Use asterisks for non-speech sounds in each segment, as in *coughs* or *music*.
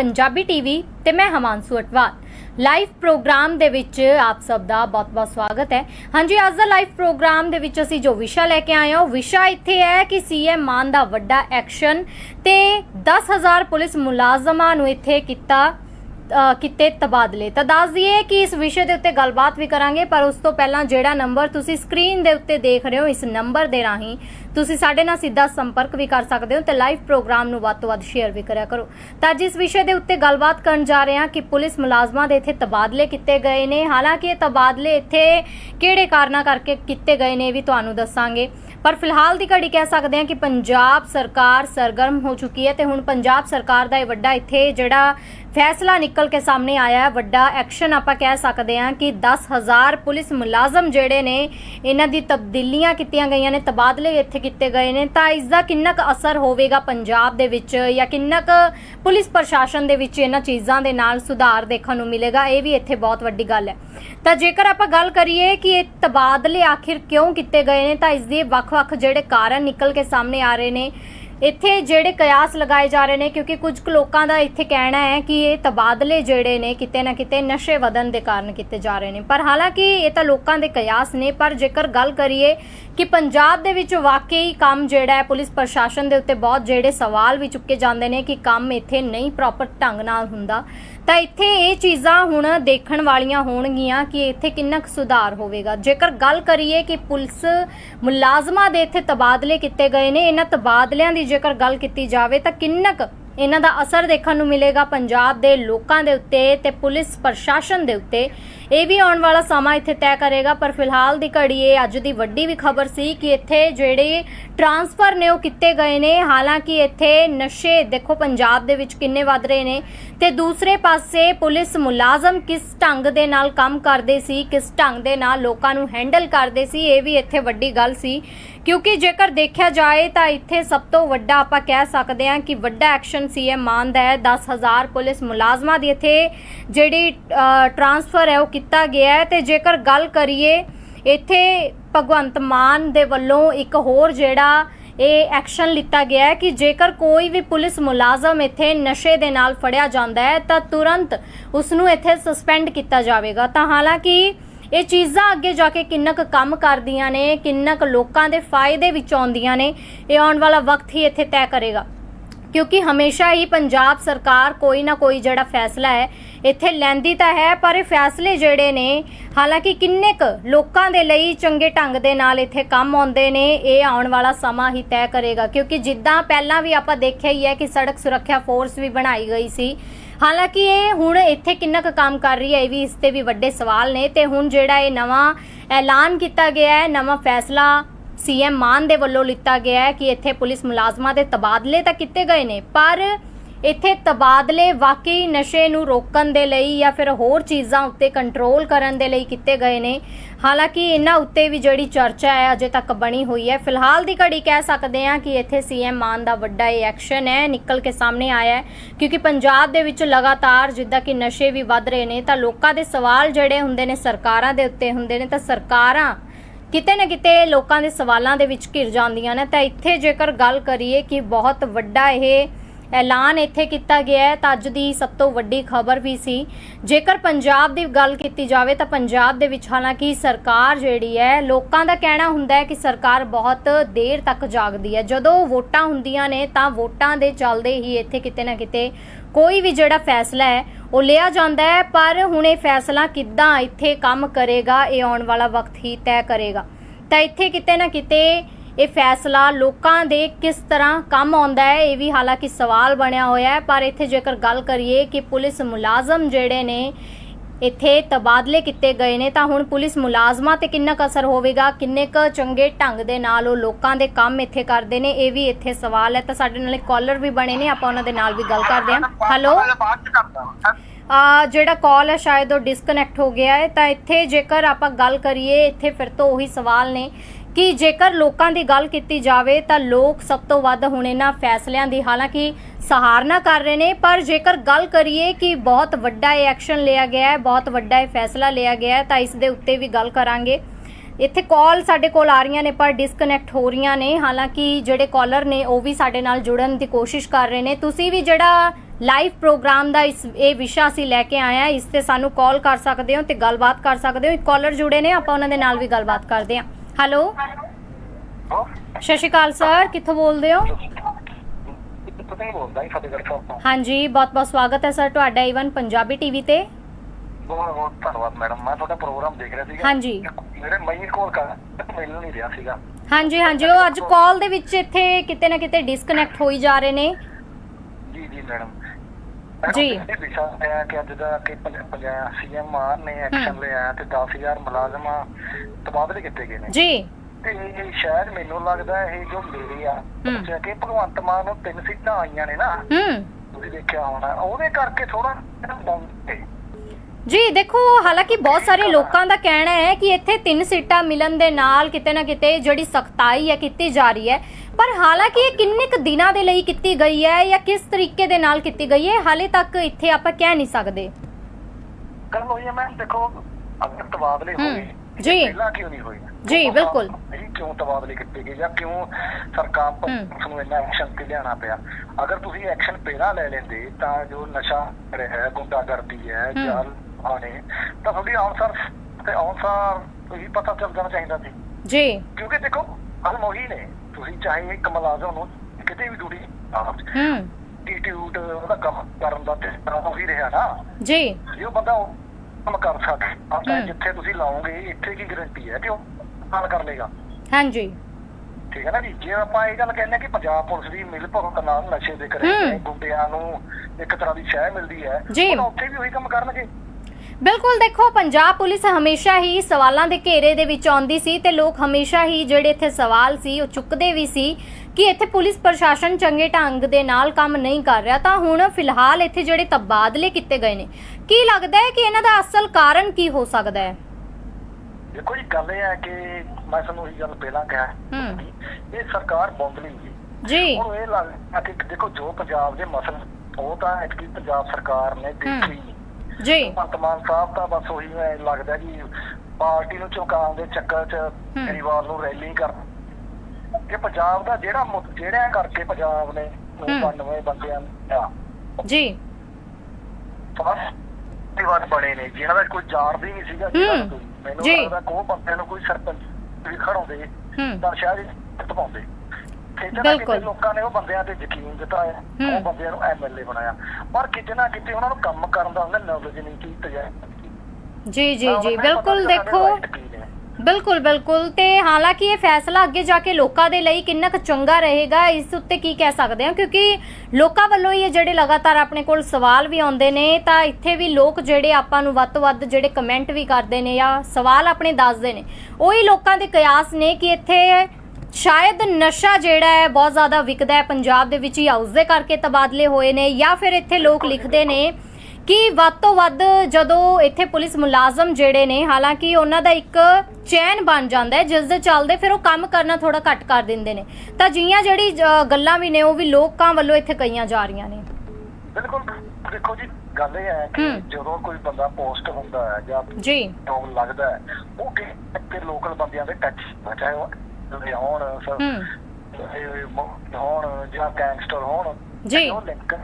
Punjabi TV ਤੇ ਮੈਂ Himanshu Atwal. Live programme ਦੇ ਵਿੱਚ ਆਪ ਸਭ ਦਾ ਬਹੁਤ-ਬਹੁਤ ਸਵਾਗਤ ਹੈ। ਹਾਂਜੀ, ਅੱਜ ਦਾ ਲਾਈਵ ਪ੍ਰੋਗਰਾਮ ਦੇ ਵਿੱਚ ਅਸੀਂ ਜੋ ਵਿਸ਼ਾ ਲੈ ਕੇ ਆਏ ਹਾਂ, ਉਹ ਵਿਸ਼ਾ ਇੱਥੇ ਹੈ ਕਿ ਸੀਐਮ ਮਾਨ ਦਾ ਵੱਡਾ ਐਕਸ਼ਨ ਤੇ 10000 ਪੁਲਿਸ ਮੁਲਾਜ਼ਮਾਂ ਨੂੰ ਇੱਥੇ ਕੀਤਾ ਕੀਤੇ ਤਬਾਦਲੇ। ਤਾਂ ਦੱਸ ਦਈਏ ਕਿ ਇਸ ਵਿਸ਼ੇ ਦੇ ਉੱਤੇ ਗੱਲਬਾਤ ਵੀ ਕਰਾਂਗੇ, ਪਰ ਉਸ ਤੋਂ ਪਹਿਲਾਂ ਜਿਹੜਾ ਨੰਬਰ ਤੁਸੀਂ ਸਕਰੀਨ ਦੇ ਉੱਤੇ ਦੇਖ ਰਹੇ ਹੋ, ਇਸ ਨੰਬਰ ਦੇ ਰਾਹੀਂ ਤੁਸੀਂ ਸਾਡੇ ਨਾਲ ਸਿੱਧਾ ਸੰਪਰਕ ਵੀ ਕਰ ਸਕਦੇ ਹੋ ਤੇ ਲਾਈਵ ਪ੍ਰੋਗਰਾਮ ਨੂੰ ਵੱਧ ਤੋਂ ਵੱਧ ਸ਼ੇਅਰ ਵੀ ਕਰਿਆ ਕਰੋ। ਤਾਂ ਜਿਸ ਵਿਸ਼ੇ ਦੇ ਉੱਤੇ ਗੱਲਬਾਤ ਕਰਨ ਜਾ ਰਹੇ ਹਾਂ ਕਿ ਪੁਲਿਸ ਮੁਲਾਜ਼ਮਾਂ ਦੇ ਇੱਥੇ ਤਬਾਦਲੇ ਕੀਤੇ ਗਏ ਨੇ, ਹਾਲਾਂਕਿ ਇਹ ਤਬਾਦਲੇ ਇੱਥੇ ਕਿਹੜੇ ਕਾਰਨਾਂ ਕਰਕੇ ਕੀਤੇ ਗਏ ਨੇ ਇਹ ਵੀ ਤੁਹਾਨੂੰ ਦੱਸਾਂਗੇ। ਪਰ ਫਿਲਹਾਲ ਦੀ ਘੜੀ ਕਹਿ ਸਕਦੇ ਹਾਂ ਕਿ ਪੰਜਾਬ ਸਰਕਾਰ ਸਰਗਰਮ ਹੋ ਚੁੱਕੀ ਹੈ ਤੇ ਹੁਣ ਪੰਜਾਬ ਸਰਕਾਰ ਦਾ ਇਹ ਵੱਡਾ ਇੱਥੇ ਜਿਹੜਾ ਫੈਸਲਾ ਨਿਕਲ ਕੇ ਸਾਹਮਣੇ ਆਇਆ ਹੈ। ਵੱਡਾ ਐਕਸ਼ਨ ਆਪਾਂ ਕਹਿ ਸਕਦੇ ਹਾਂ ਕਿ 10000 ਪੁਲਿਸ ਮੁਲਾਜ਼ਮ ਜਿਹੜੇ ਨੇ, ਇਹਨਾਂ ਦੀ ਤਬਦੀਲੀਆਂ ਕੀਤੀਆਂ ਗਈਆਂ ਨੇ, ਤਬਾਦਲੇ ਇੱਥੇ ਕੀਤੇ ਗਏ ਨੇ। ਤਾਂ ਇਸ ਦਾ ਕਿੰਨਾ ਕੁ ਅਸਰ ਹੋਵੇਗਾ ਪੰਜਾਬ ਦੇ ਵਿੱਚ ਜਾਂ ਕਿੰਨਾ ਕੁ ਪੁਲਿਸ ਪ੍ਰਸ਼ਾਸਨ ਦੇ ਵਿੱਚ ਇਹਨਾਂ ਚੀਜ਼ਾਂ ਦੇ ਨਾਲ ਸੁਧਾਰ ਦੇਖਣ ਨੂੰ ਮਿਲੇਗਾ, ਇਹ ਵੀ ਇੱਥੇ ਬਹੁਤ ਵੱਡੀ ਗੱਲ ਹੈ। ਤਾਂ ਜੇਕਰ ਆਪਾਂ ਗੱਲ ਕਰੀਏ ਕਿ ਇਹ ਤਬਾਦਲੇ ਆਖਿਰ ਕਿਉਂ ਕੀਤੇ ਗਏ ਨੇ, ਤਾਂ ਇਸ ਦੇ ਵੱਖ-ਵੱਖ ਜਿਹੜੇ ਕਾਰਨ ਨਿਕਲ ਕੇ ਸਾਹਮਣੇ ਆ ਰਹੇ ਨੇ ਇੱਥੇ ਜਿਹੜੇ ਕਿਆਸ ਲਗਾਏ ਜਾ ਰਹੇ ਨੇ, ਕਿਉਂਕਿ ਕੁਝ ਕੁ ਲੋਕਾਂ ਦਾ ਇੱਥੇ ਕਹਿਣਾ ਹੈ ਕਿ ਇਹ ਤਬਾਦਲੇ ਜਿਹੜੇ ਨੇ, ਕਿਤੇ ਨਾ ਕਿਤੇ ਨਸ਼ੇ ਵਧਣ ਦੇ ਕਾਰਨ ਕੀਤੇ ਜਾ ਰਹੇ ਨੇ। ਪਰ ਹਾਲਾਂਕਿ ਇਹ ਤਾਂ ਲੋਕਾਂ ਦੇ ਕਿਆਸ ਨੇ, ਪਰ ਜੇਕਰ ਗੱਲ ਕਰੀਏ ਕਿ ਪੰਜਾਬ ਦੇ ਵਿੱਚ ਵਾਕਈ ਕੰਮ ਜਿਹੜਾ ਹੈ, ਪੁਲਿਸ ਪ੍ਰਸ਼ਾਸਨ ਦੇ ਉੱਤੇ ਬਹੁਤ ਜਿਹੜੇ ਸਵਾਲ ਵੀ ਚੁੱਕੇ ਜਾਂਦੇ ਨੇ ਕਿ ਕੰਮ ਇੱਥੇ ਨਹੀਂ ਪ੍ਰੋਪਰ ਢੰਗ ਨਾਲ ਹੁੰਦਾ ਤਾਂ ਇੱਥੇ ਇਹ ਚੀਜ਼ਾਂ ਹੁਣ ਦੇਖਣ ਵਾਲੀਆਂ ਹੋਣਗੀਆਂ ਕਿ ਇੱਥੇ ਕਿੰਨਾ ਕੁ ਸੁਧਾਰ ਹੋਵੇਗਾ। ਜੇਕਰ ਗੱਲ ਕਰੀਏ ਕਿ ਪੁਲਿਸ ਮੁਲਾਜ਼ਮਾਂ ਦੇ ਇੱਥੇ ਤਬਾਦਲੇ ਕੀਤੇ ਗਏ ਨੇ, ਇਹਨਾਂ ਤਬਾਦਲਿਆਂ ਦੀ ਜੇਕਰ ਗੱਲ ਕੀਤੀ ਜਾਵੇ ਤਾਂ ਕਿੰਨਾ ਕੁ ਇਹਨਾਂ ਦਾ ਅਸਰ ਦੇਖਣ ਨੂੰ ਮਿਲੇਗਾ ਪੰਜਾਬ ਦੇ ਲੋਕਾਂ ਦੇ ਉੱਤੇ ਤੇ ਪੁਲਿਸ ਪ੍ਰਸ਼ਾਸਨ ਦੇ ਉੱਤੇ। ਇਹ ਵੀ ਆਉਣ ਵਾਲਾ ਸਮਾਂ ਇੱਥੇ ਤੈਅ ਕਰੇਗਾ, ਪਰ ਫਿਲਹਾਲ ਦੀ ਘੜੀ ਇਹ ਅੱਜ ਦੀ ਵੱਡੀ ਵੀ ਖਬਰ ਸੀ ਕਿ ਇੱਥੇ ਜਿਹੜੇ ਟਰਾਂਸਫਰ ਨੇ ਉਹ ਕੀਤੇ ਗਏ ਨੇ। ਹਾਲਾਂਕਿ ਇੱਥੇ ਨਸ਼ੇ, ਦੇਖੋ ਪੰਜਾਬ ਦੇ ਵਿੱਚ ਕਿੰਨੇ ਵੱਧ ਰਹੇ ਨੇ। ਤੇ ਦੂਸਰੇ ਪਾਸੇ ਪੁਲਿਸ ਮੁਲਾਜ਼ਮ ਕਿਸ ਢੰਗ ਦੇ ਨਾਲ ਕੰਮ ਕਰਦੇ ਸੀ, ਕਿਸ ਢੰਗ ਦੇ ਨਾਲ ਲੋਕਾਂ ਨੂੰ ਹੈਂਡਲ ਕਰਦੇ ਸੀ, ਇਹ ਵੀ ਇੱਥੇ ਵੱਡੀ ਗੱਲ ਸੀ। ਕਿਉਂਕਿ ਜੇਕਰ ਦੇਖਿਆ ਜਾਏ ਤਾਂ ਇੱਥੇ ਸਭ ਤੋਂ ਵੱਡਾ ਆਪਾਂ ਕਹਿ ਸਕਦੇ ਹਾਂ ਕਿ ਵੱਡਾ ਐਕਸ਼ਨ ਸੀਐਮ ਮਾਨ ਦਾ ਹੈ। 10000 ਪੁਲਿਸ ਮੁਲਾਜ਼ਮਾਂ ਦੀ ਇੱਥੇ ਜਿਹੜੀ ਟਰਾਂਸਫਰ ਹੈ ਉਹ ਕੀਤਾ ਗਿਆ ਹੈ। ਤੇ ਜੇਕਰ ਗੱਲ ਕਰੀਏ, ਇੱਥੇ ਭਗਵੰਤ ਮਾਨ ਦੇ ਵੱਲੋਂ ਇੱਕ ਹੋਰ ਜਿਹੜਾ ਇਹ ਐਕਸ਼ਨ ਲਿੱਤਾ ਗਿਆ ਹੈ ਕਿ ਜੇਕਰ ਕੋਈ ਵੀ ਪੁਲਿਸ ਮੁਲਾਜ਼ਮ ਇੱਥੇ ਨਸ਼ੇ ਦੇ ਨਾਲ ਫੜਿਆ ਜਾਂਦਾ ਹੈ ਤਾਂ ਤੁਰੰਤ ਉਸ ਨੂੰ ਇੱਥੇ ਸਸਪੈਂਡ ਕੀਤਾ ਜਾਵੇਗਾ। ਤਾਂ ਹਾਲਾਂਕਿ ਇਹ ਚੀਜ਼ਾਂ ਅੱਗੇ ਜਾ ਕੇ ਕਿੰਨਾ ਕੁ ਕੰਮ ਕਰਦੀਆਂ ਨੇ, ਕਿੰਨਾ ਕੁ ਲੋਕਾਂ ਦੇ ਫਾਇਦੇ ਵਿੱਚ ਆਉਂਦੀਆਂ ਨੇ, ਇਹ ਆਉਣ ਵਾਲਾ ਵਕਤ ਹੀ ਇੱਥੇ ਤੈਅ ਕਰੇਗਾ। ਕਿਉਂਕਿ ਹਮੇਸ਼ਾ ਹੀ ਪੰਜਾਬ ਸਰਕਾਰ ਕੋਈ ਨਾ ਕੋਈ ਜਿਹੜਾ ਫੈਸਲਾ ਹੈ, ਇੱਥੇ ਲੈਂਦੀ ਤਾਂ ਹੈ, ਪਰ ਇਹ ਫੈਸਲੇ ਜਿਹੜੇ ਨੇ, ਹਾਲਾਂਕਿ ਕਿੰਨੇ ਕੁ ਲੋਕਾਂ ਦੇ ਲਈ ਚੰਗੇ ਢੰਗ ਦੇ ਨਾਲ ਇੱਥੇ ਕੰਮ ਆਉਂਦੇ ਨੇ, ਇਹ ਆਉਣ ਵਾਲਾ ਸਮਾਂ ਹੀ ਤੈਅ ਕਰੇਗਾ। ਕਿਉਂਕਿ ਜਿੱਦਾਂ ਪਹਿਲਾਂ ਵੀ ਆਪਾਂ ਦੇਖਿਆ ਹੀ ਹੈ ਕਿ ਸੜਕ ਸੁਰੱਖਿਆ ਫੋਰਸ ਵੀ ਬਣਾਈ ਗਈ ਸੀ ਹਾਲਾਂਕਿ ਇਹ ਹੁਣ ਇੱਥੇ ਕਿੰਨਾ ਕੁ ਕੰਮ ਕਰ ਰਹੀ ਹੈ, ਇਹ ਵੀ ਇਸ ਤੇ ਵੀ ਵੱਡੇ ਸਵਾਲ ਨੇ ਤੇ ਹੁਣ ਜਿਹੜਾ ਇਹ ਨਵਾਂ ਐਲਾਨ ਕੀਤਾ ਗਿਆ ਹੈ, ਨਵਾਂ ਫੈਸਲਾ ਸੀਐਮ ਮਾਨ ਦੇ ਵੱਲੋਂ ਲਿੱਤਾ ਗਿਆ ਹੈ ਕਿ ਇੱਥੇ ਪੁਲਿਸ ਮੁਲਾਜ਼ਮਾਂ ਦੇ ਤਬਾਦਲੇ ਤਾਂ ਕੀਤੇ ਗਏ ਨੇ, ਪਰ ਇੱਥੇ ਤਬਾਦਲੇ ਵਾਕਈ ਨਸ਼ੇ ਨੂੰ ਰੋਕਣ ਦੇ ਲਈ ਜਾਂ ਫਿਰ ਹੋਰ ਚੀਜ਼ਾਂ ਉੱਤੇ ਕੰਟਰੋਲ ਕਰਨ ਦੇ ਲਈ ਕੀਤੇ ਗਏ ਨੇ। ਹਾਲਾਂਕਿ ਇਹਨਾਂ ਉੱਤੇ ਵੀ ਜਿਹੜੀ ਚਰਚਾ ਹੈ ਅਜੇ ਤੱਕ ਬਣੀ ਹੋਈ ਹੈ। ਫਿਲਹਾਲ ਦੀ ਘੜੀ ਕਹਿ ਸਕਦੇ ਹਾਂ ਕਿ ਇੱਥੇ ਸੀਐਮ ਮਾਨ ਦਾ ਵੱਡਾ ਇਹ ਐਕਸ਼ਨ ਹੈ, ਨਿਕਲ ਕੇ ਸਾਹਮਣੇ ਆਇਆ ਹੈ। ਕਿਉਂਕਿ ਪੰਜਾਬ ਦੇ ਵਿੱਚ ਲਗਾਤਾਰ ਜਿੱਦਾਂ ਕਿ ਨਸ਼ੇ ਵੀ ਵੱਧ ਰਹੇ ਨੇ, ਤਾਂ ਲੋਕਾਂ ਦੇ ਸਵਾਲ ਜਿਹੜੇ ਹੁੰਦੇ ਨੇ ਸਰਕਾਰਾਂ ਦੇ ਉੱਤੇ ਹੁੰਦੇ ਨੇ, ਤਾਂ ਸਰਕਾਰਾਂ ਕਿਤੇ ਨਾ ਕਿਤੇ ਲੋਕਾਂ ਦੇ ਸਵਾਲਾਂ ਦੇ ਵਿੱਚ ਘਿਰ ਜਾਂਦੀਆਂ ਨੇ। ਤਾਂ ਇੱਥੇ ਜੇਕਰ ਗੱਲ ਕਰੀਏ ਕਿ ਬਹੁਤ ਵੱਡਾ ਇਹ ਐਲਾਨ ਇੱਥੇ ਕੀਤਾ ਗਿਆ ਹੈ, ਤਾਂ ਅੱਜ ਦੀ ਸਭ ਤੋਂ ਵੱਡੀ ਖਬਰ ਵੀ ਸੀ। ਜੇਕਰ ਪੰਜਾਬ ਦੀ ਗੱਲ ਕੀਤੀ ਜਾਵੇ, ਤਾਂ ਪੰਜਾਬ ਦੇ ਵਿੱਚ ਹਾਲਾਂਕਿ ਸਰਕਾਰ ਜਿਹੜੀ ਹੈ, ਲੋਕਾਂ ਦਾ ਕਹਿਣਾ ਹੁੰਦਾ ਹੈ ਕਿ ਸਰਕਾਰ ਬਹੁਤ ਦੇਰ ਤੱਕ ਜਾਗਦੀ ਹੈ। ਜਦੋਂ ਵੋਟਾਂ ਹੁੰਦੀਆਂ ਨੇ, ਤਾਂ ਵੋਟਾਂ ਦੇ ਚੱਲਦੇ ਹੀ ਇੱਥੇ ਕਿਤੇ ਨਾ ਕਿਤੇ ਕੋਈ ਵੀ ਜਿਹੜਾ ਫੈਸਲਾ ਹੈ, ਉਹ ਲਿਆ ਜਾਂਦਾ ਹੈ। ਪਰ ਹੁਣ ਇਹ ਫੈਸਲਾ ਕਿੱਦਾਂ ਇੱਥੇ ਕੰਮ ਕਰੇਗਾ, ਇਹ ਆਉਣ ਵਾਲਾ ਵਕਤ ਹੀ ਤੈਅ ਕਰੇਗਾ। ਤਾਂ ਇੱਥੇ ਕਿਤੇ ਨਾ ਕਿਤੇ ਇਹ ਫੈਸਲਾ ਲੋਕਾਂ ਦੇ ਕਿਸ ਤਰ੍ਹਾਂ ਕੰਮ ਆਉਂਦਾ ਹੈ, ਇਹ ਵੀ ਹਾਲਾਂਕਿ ਸਵਾਲ ਬਣਿਆ ਹੋਇਆ ਹੈ, ਪਰ ਇੱਥੇ ਜੇਕਰ ਗੱਲ ਕਰੀਏ ਕਿ ਪੁਲਿਸ ਮੁਲਾਜ਼ਮ ਜਿਹੜੇ ਨੇ, ਇੱਥੇ ਤਬਾਦਲੇ ਕੀਤੇ ਗਏ ਨੇ, ਤਾਂ ਹੁਣ ਪੁਲਿਸ ਮੁਲਾਜ਼ਮਾਂ ਤੇ ਕਿੰਨਾ ਕੁ ਅਸਰ ਹੋਵੇਗਾ, ਕਿੰਨੇ ਕੁ ਚੰਗੇ ਢੰਗ ਦੇ ਨਾਲ ਉਹ ਲੋਕਾਂ ਦੇ ਕੰਮ ਇੱਥੇ ਕਰਦੇ ਨੇ, ਇਹ ਵੀ ਇੱਥੇ ਸਵਾਲ ਹੈ। ਤਾਂ ਸਾਡੇ ਨਾਲ ਇੱਕ ਕਾਲਰ ਵੀ ਬਣੇ ਨੇ, ਆਪਾਂ ਉਹਨਾਂ ਦੇ ਨਾਲ ਵੀ ਗੱਲ ਕਰਦੇ ਹਾਂ। ਹੈਲੋ ਆ, ਜਿਹੜਾ ਕਾਲ ਹੈ, ਸ਼ਾਇਦ ਉਹ ਡਿਸਕਨੈਕਟ ਹੋ ਗਿਆ ਹੈ, ਤਾਂ ਇੱਥੇ ਜੇਕਰ ਆਪਾਂ ਗੱਲ ਕਰੀਏ, ਇੱਥੇ ਫਿਰ ਤੋਂ ਉਹੀ ਸਵਾਲ ਨੇ। ਕਿ ਜੇਕਰ ਲੋਕਾਂ ਦੀ ਗੱਲ ਕੀਤੀ ਜਾਵੇ ਤਾਂ ਲੋਕ ਸਭ ਤੋਂ ਵੱਧ ਹੁਣ ਇਹਨਾਂ ਫੈਸਲਿਆਂ ਦੀ ਹਾਲਾਂਕਿ ਸਹਾਰਨਾ ਕਰ ਰਹੇ ਨੇ, ਪਰ ਜੇਕਰ ਗੱਲ ਕਰੀਏ ਕਿ ਬਹੁਤ ਵੱਡਾ ਇਹ ਐਕਸ਼ਨ ਲਿਆ ਗਿਆ ਹੈ, ਬਹੁਤ ਵੱਡਾ ਇਹ ਫੈਸਲਾ ਲਿਆ ਗਿਆ ਹੈ, ਤਾਂ ਇਸ ਦੇ ਉੱਤੇ ਵੀ ਗੱਲ ਕਰਾਂਗੇ। ਇੱਥੇ ਕਾਲ ਸਾਡੇ ਕੋਲ ਆ ਰਹੀਆਂ ਨੇ, ਪਰ ਡਿਸਕਨੈਕਟ ਹੋ ਰਹੀਆਂ ਨੇ। ਹਾਲਾਂਕਿ ਜਿਹੜੇ ਕਾਲਰ ਨੇ, ਉਹ ਵੀ ਸਾਡੇ ਨਾਲ ਜੁੜਨ ਦੀ ਕੋਸ਼ਿਸ਼ ਕਰ ਰਹੇ ਨੇ। ਤੁਸੀਂ ਵੀ ਜਿਹੜਾ ਲਾਈਵ ਪ੍ਰੋਗਰਾਮ ਦਾ ਇਸ, ਇਹ ਵਿਸ਼ਾ ਅਸੀਂ ਲੈ ਕੇ ਆਏ ਹਾਂ, ਇਸ ਤੇ ਸਾਨੂੰ ਕਾਲ ਕਰ ਸਕਦੇ ਹੋ ਤੇ ਗੱਲਬਾਤ ਕਰ ਸਕਦੇ ਹੋ। ਇੱਕ ਕਾਲਰ ਜੁੜੇ ਨੇ, ਆਪਾਂ ਉਹਨਾਂ ਦੇ ਨਾਲ ਵੀ ਗੱਲਬਾਤ ਕਰਦੇ ਹਾਂ। ਹੈਲੋ। ਸਤਿ ਸ਼੍ਰੀ ਅਕਾਲ ਸਰ ਕਿੱਥੋਂ ਬੋਲਦੇ ਹੋ? ਪਤਾ ਨਹੀਂ ਬੋਲਦਾ ਹੀ ਫਤਿਹਗੜ੍ਹ ਸਾਹਿਬ ਤੋਂ ਹਾਂਜੀ ਬਹੁਤ ਬਹੁਤ ਸਵਾਗਤ ਹੈ ਸਰ ਤੁਹਾਡਾ ਈਵਨ ਪੰਜਾਬੀ ਟੀਵੀ ਤੇ। ਬਹੁਤ ਬਹੁਤ ਧੰਨਵਾਦ ਮੈਡਮ ਮੈਂ ਤੁਹਾਡਾ ਪ੍ਰੋਗਰਾਮ ਦੇਖ ਰਿਹਾ ਸੀਗਾ। ਹਾਂਜੀ। ਮੇਰੇ ਮਈ ਕੋਲ ਕਰ ਮਿਲ ਨਹੀਂ ਰਿਹਾ ਸੀਗਾ। ਹਾਂਜੀ ਹਾਂਜੀ ਉਹ ਅੱਜ ਕਾਲ ਦੇ ਵਿੱਚ ਇੱਥੇ ਕਿਤੇ ਨਾ ਕਿਤੇ ਡਿਸਕਨੈਕਟ ਹੋਈ ਜਾ ਰਹੇ ਨੇ। ਜੀ ਜੀ ਮੈਡਮ। ਜੀ। ਇਹ ਵਿਸ਼ਾ ਹੈ ਕਿ ਅੱਜ ਦਾ ਕਿ ਪੰਜਾਬ ਸੀਐਮ ਮਾਨ ਨੇ ਐਕਸ਼ਨ। ਲਿਆ ਤੇ 10000 ਮੁਲਾਜ਼ਮਾਂ ਤਬਾਦਲੇ ਕੀਤੇ ਗਏ ਨੇ ਜੀ ਤੇ ਇਹ ਸ਼ਾਇਦ ਮੈਨੂੰ ਲੱਗਦਾ ਇਹ ਜੋ ਮੇਰੇ ਆ। ਕਿ ਭਗਵੰਤ ਮਾਨ ਨੂੰ ਤਿੰਨ ਸੀਟਾਂ ਆਈਆਂ ਨੇ ਨਾ ਹੂੰ ਤੁਸੀਂ ਦੇਖਿਆ ਹੋਣਾ ਉਹਦੇ ਕਰਕੇ ਥੋੜਾ ਬੰਦ ਜੀ ਦੇਖੋ ਹਾਲਾਂਕਿ ਬਹੁਤ ਸਾਰੇ ਲੋਕਾਂ ਦਾ ਕਹਿਣਾ ਹੈ ਕਿ ਇੱਥੇ ਤਿੰਨ ਸੀਟਾਂ ਮਿਲਣ ਦੇ ਨਾਲ ਕਿਤੇ ਨਾ ਕਿਤੇ ਜਿਹੜੀ ਸਖਤਾਈ ਹੈ ਕੀਤੀ ਜਾ ਰਹੀ ਹੈ ਪਰ ਹਾਲਾਂਕਿ ਇਹ ਕਿੰਨੇ ਕੁ ਦਿਨਾਂ ਦੇ ਲਈ ਕੀਤੀ ਗਈ ਹੈ ਜਾਂ ਕਿਸ ਤਰੀਕੇ ਦੇ ਨਾਲ ਕੀਤੀ ਗਈ ਹੈ ਹਾਲੇ ਤੱਕ ਇੱਥੇ ਆਪਾਂ ਕਹਿ ਨਹੀਂ ਸਕਦੇ ਗੱਲ ਹੋਈ ਹੈ ਮੈਂ ਦੇਖੋ ਅਗਰ ਤਬਾਦਲੇ ਹਮ, ਹੋਏ ਜੀ। ਪਹਿਲਾਂ ਕਿਉਂ ਨਹੀਂ ਹੋਈ ਜੀ, ਬਿਲਕੁਲ। ਇਹ ਕਿਉਂ ਤਬਾਦਲੇ ਕੀਤੇ ਗਏ ਜਾਂ ਕਿਉਂ ਸਰਕਾਰ। ਨੂੰ ਇੰਨਾ ਐਕਸ਼ਨ ਤੇ ਲਿਆਣਾ ਪਿਆ ਅਗਰ ਤੁਸੀਂ ਐਕਸ਼ਨ ਪਹਿਲਾਂ ਲੈ ਲੈਂਦੇ ਤਾਂ ਜੋ ਨਸ਼ਾ ਰਿਹਾ ਹੈ ਗੁੰਡਾਗਰਦੀ ਹੈ। ਜਾਂ ਆਣੇ ਤਾਂ ਤੁਹਾਡੀ ਆਨਸਰ ਤੇ ਆਨਸਰ ਤੁਸੀਂ ਪਤਾ ਚੱਲ ਜਾਣਾ ਚਾਹੀਦਾ ਸੀ ਜੀ। ਕਿਉਂਕਿ ਦੇਖੋ ਹਲ ਉਹੀ ਨੇ। ਤੁਸੀਂ ਚਾਹੇ ਇੱਕ ਮੁਲਾਜ਼ਮ ਨੂੰ ਕਿਤੇ ਵੀ ਡਿਊਟੀ ਹੂੰ। ਇੰਸਟੀਟਿਊਟ ਉਹਦਾ ਕੰਮ ਕਰਨ ਦਾ ਤੇ ਉਹੀ ਰਿਹਾ ਨਾ। ਜੀ। ਜੇ ਉਹ ਬੰਦਾ ਕੰਮ ਕਰ ਸਕਦਾ ਆਪਾਂ ਹਮ। ਜਿੱਥੇ ਤੁਸੀਂ ਲਾਓਗੇ ਇੱਥੇ ਕੀ ਗਾਰੰਟੀ ਹੈ ਕਿ ਉਹ ਕੰਮ ਕਰ ਲੇਗਾ। ਹਾਂਜੀ। ਠੀਕ ਹੈ ਨਾ ਜੀ? ਜੇ ਆਪਾਂ ਇਹ ਗੱਲ ਕਹਿੰਦੇ ਕਿ ਪੰਜਾਬ ਪੁਲਿਸ ਦੀ ਮਿਲ ਭਗਤ ਨਾਲ ਨਸ਼ੇ ਦੇ ਕਰੇ ਹਮ। ਗੁੰਡਿਆਂ ਨੂੰ ਇੱਕ ਤਰ੍ਹਾਂ ਦੀ ਸ਼ਹਿ ਮਿਲਦੀ ਹੈ। ਉਹ ਉੱਥੇ ਵੀ ਉਹੀ ਕੰਮ ਕਰਨਗੇ। ਬਿਲਕੁਲ ਦੇਖੋ ਪੰਜਾਬ ਪੁਲਿਸ ਹਮੇਸ਼ਾ ਹੀ ਸਵਾਲਾਂ ਦੇ ਘੇਰੇ ਦੇ ਵਿੱਚ ਆਉਂਦੀ ਸੀ ਤੇ ਲੋਕ ਹਮੇਸ਼ਾ ਹੀ ਜਿਹੜੇ ਇੱਥੇ ਸਵਾਲ ਸੀ ਉਹ ਚੁੱਕਦੇ ਵੀ ਸੀ ਕਿ ਇੱਥੇ ਪੁਲਿਸ ਪ੍ਰਸ਼ਾਸਨ ਚੰਗੇ ਢੰਗ ਦੇ ਨਾਲ ਕੰਮ ਨਹੀਂ ਕਰ ਰਿਹਾ। ਤਾਂ ਹੁਣ ਫਿਲਹਾਲ ਇੱਥੇ ਜਿਹੜੇ ਤਬਾਦਲੇ ਕੀਤੇ ਗਏ ਨੇ ਕੀ ਲੱਗਦਾ ਹੈ ਕਿ ਇਹਨਾਂ ਦਾ ਅਸਲ ਕਾਰਨ ਕੀ ਹੋ ਸਕਦਾ ਹੈ? ਦੇਖੋ ਜੀ ਗੱਲ ਇਹ ਹੈ ਕਿ ਮੈਂ ਤੁਹਾਨੂੰ ਉਹੀ ਗੱਲ ਪਹਿਲਾਂ ਕਿਹਾ ਇਹ ਸਰਕਾਰ ਬੌਂਦਲੀ ਜੀ ਜੀ। ਹੁਣ ਇਹ ਲੱਗਦਾ ਕਿ ਦੇਖੋ ਜੋ ਪੰਜਾਬ ਦੇ ਮਸਲੇ ਉਹ ਤਾਂ ਐਤਕੀ ਪੰਜਾਬ ਸਰਕਾਰ ਨੇ ਦੇਖੀ ਜੀ ਭਗਵੰਤ ਮਾਨ ਸਾਹਿਬ ਤਾਂ ਬਸ ਉਹੀ ਐਂ ਲੱਗਦਾ ਜੀ ਪਾਰਟੀ ਨੂੰ ਚੁਕਾਉਣ ਦੇ ਚੱਕਰ 'ਚ ਕੇਜਰੀਵਾਲ ਨੂੰ ਰੈਲੀ ਕਰ ਕਿ ਪੰਜਾਬ ਦਾ ਜਿਹੜਾ ਮੁੱਦ- ਜਿਹੜਾ ਕਰਕੇ ਪੰਜਾਬ ਨੇ ਹੂੰ। 99 ਬੰਦਿਆਂ ਦਾ ਜੀ ਫਸਟ ਵਾਰ ਬਣੇ ਨੇ ਜਿਹਨਾਂ ਦਾ ਕੋਈ ਜਾਣਦਾ ਹੀ ਨਹੀਂ ਸੀਗਾ ਜਿਹਨਾਂ ਦਾ ਹੂੰ। ਕੋਈ ਮੈਨੂੰ ਜੀ। ਲੱਗਦਾ ਕੋਈ ਬੰਦਿਆਂ ਨੂੰ ਕੋਈ ਸਰਪੰਚ ਵੀ ਖੜਾਉਂਦੇ ਹੂੰ ਤਾਂ ਸ਼ਾਇਦ ਇਹ ਪਾਉਂਦੇ ਕਿਤੇ ਨਾ ਬਿਲਕੁਲ। ਲੋਕਾਂ ਨੇ ਉਹ ਬੰਦਿਆਂ ਤੇ ਯਕੀਨ ਦਿੱਤਾ ਹੈ। ਉਹ ਬੰਦਿਆਂ ਨੂੰ ਐਮਐਲਏ ਬਣਾਇਆ। ਪਰ ਕਿਤੇ ਨਾ ਕਿਤੇ ਉਹਨਾਂ ਨੂੰ ਕੰਮ ਕਰਨ ਦਾ ਉਹਨਾਂ ਨੌਲੇਜ ਨਹੀਂ ਕੀਤਾ ਜਾਏ ਜੀ ਜੀ ਜੀ ਬਿਲਕੁਲ ਦੇਖੋ। ਬਿਲਕੁਲ ਬਿਲਕੁਲ। ਤੇ ਹਾਲਾਂਕਿ ਇਹ ਫੈਸਲਾ ਅੱਗੇ ਜਾ ਕੇ ਲੋਕਾਂ ਦੇ ਲਈ ਕਿੰਨਾ ਕੁ ਚੰਗਾ ਰਹੇਗਾ ਇਸ ਉੱਤੇ ਕੀ ਕਹਿ ਸਕਦੇ ਹਾਂ? ਕਿਉਂਕਿ ਲੋਕਾਂ ਵੱਲੋਂ ਹੀ ਇਹ ਜਿਹੜੇ ਲਗਾਤਾਰ ਆਪਣੇ ਕੋਲ ਸਵਾਲ ਵੀ ਆਉਂਦੇ ਨੇ ਤਾਂ ਇੱਥੇ ਵੀ ਲੋਕ ਜਿਹੜੇ ਆਪਾਂ ਨੂੰ ਵੱਧ ਤੋਂ ਵੱਧ ਜਿਹੜੇ ਕਮੈਂਟ ਵੀ ਕਰਦੇ ਨੇ ਜਾਂ ਸਵਾਲ ਆਪਣੇ ਦੱਸਦੇ ਨੇ ਉਹੀ ਲੋਕਾਂ ਦੇ ਕਿਆਸ ਨੇ ਕਿ ਇੱਥੇ ਸ਼ਾਇਦ ਨਸ਼ਾ ਜਿਹੜਾ ਹੈ ਬਹੁਤ ਜ਼ਿਆਦਾ ਵਿਕਦਾ ਹੈ। ਪੰਜਾਬ ਦੇ ਵਿੱਚ ਜਾਂ ਉਸ ਦੇ ਕਰਕੇ ਤਬਾਦਲੇ ਹੋਏ ਨੇ ਜਾਂ ਫਿਰ ਇੱਥੇ ਲੋਕ ਲਿਖਦੇ ਨੇ ਕਿ ਵੱਧ ਤੋਂ ਵੱਧ ਜਦੋਂ ਇੱਥੇ ਪੁਲਿਸ ਮੁਲਾਜ਼ਮ ਜਿਹੜੇ ਨੇ ਹਾਲਾਂਕਿ ਉਹਨਾਂ ਦਾ ਇੱਕ ਚੈਨ ਬਣ ਜਾਂਦਾ ਹੈ ਜਿਸ ਦੇ ਚੱਲਦੇ ਫਿਰ ਉਹ ਕੰਮ ਕਰਨਾ ਥੋੜਾ ਘੱਟ ਕਰ ਦਿੰਦੇ ਨੇ। ਤਾਂ ਜੀਆਂ ਜਿਹੜੀ ਗੱਲਾਂ ਵੀ ਨੇ ਉਹ ਵੀ ਲੋਕਾਂ ਵੱਲੋਂ ਇੱਥੇ ਕਈਆਂ ਜਾ ਰਹੀਆਂ ਨੇ। ਬਿਲਕੁਲ ਦੇਖੋ ਜੀ ਗੱਲ ਇਹ ਹੈ ਕਿ। ਜਦੋਂ ਕੋਈ ਬੰਦਾ ਪੋਸਟ ਹੁੰਦਾ ਹੈ ਜਾਂ ਜੀ। ਜੋਬ ਲੱਗਦਾ ਹੈ ਉਹ ਕਿ ਲੋਕਲ ਬੰਦਿਆਂ ਦੇ ਟੱਚ ਚਾਹੇ ਉਹ ਹੋਣ ਹੂੰ। ਇਹ ਹੋਣ ਜਾਂ ਗੈਂਗਸਟਰ ਹੋਣ ਜੀ। ਉਹ ਲਿੰਕ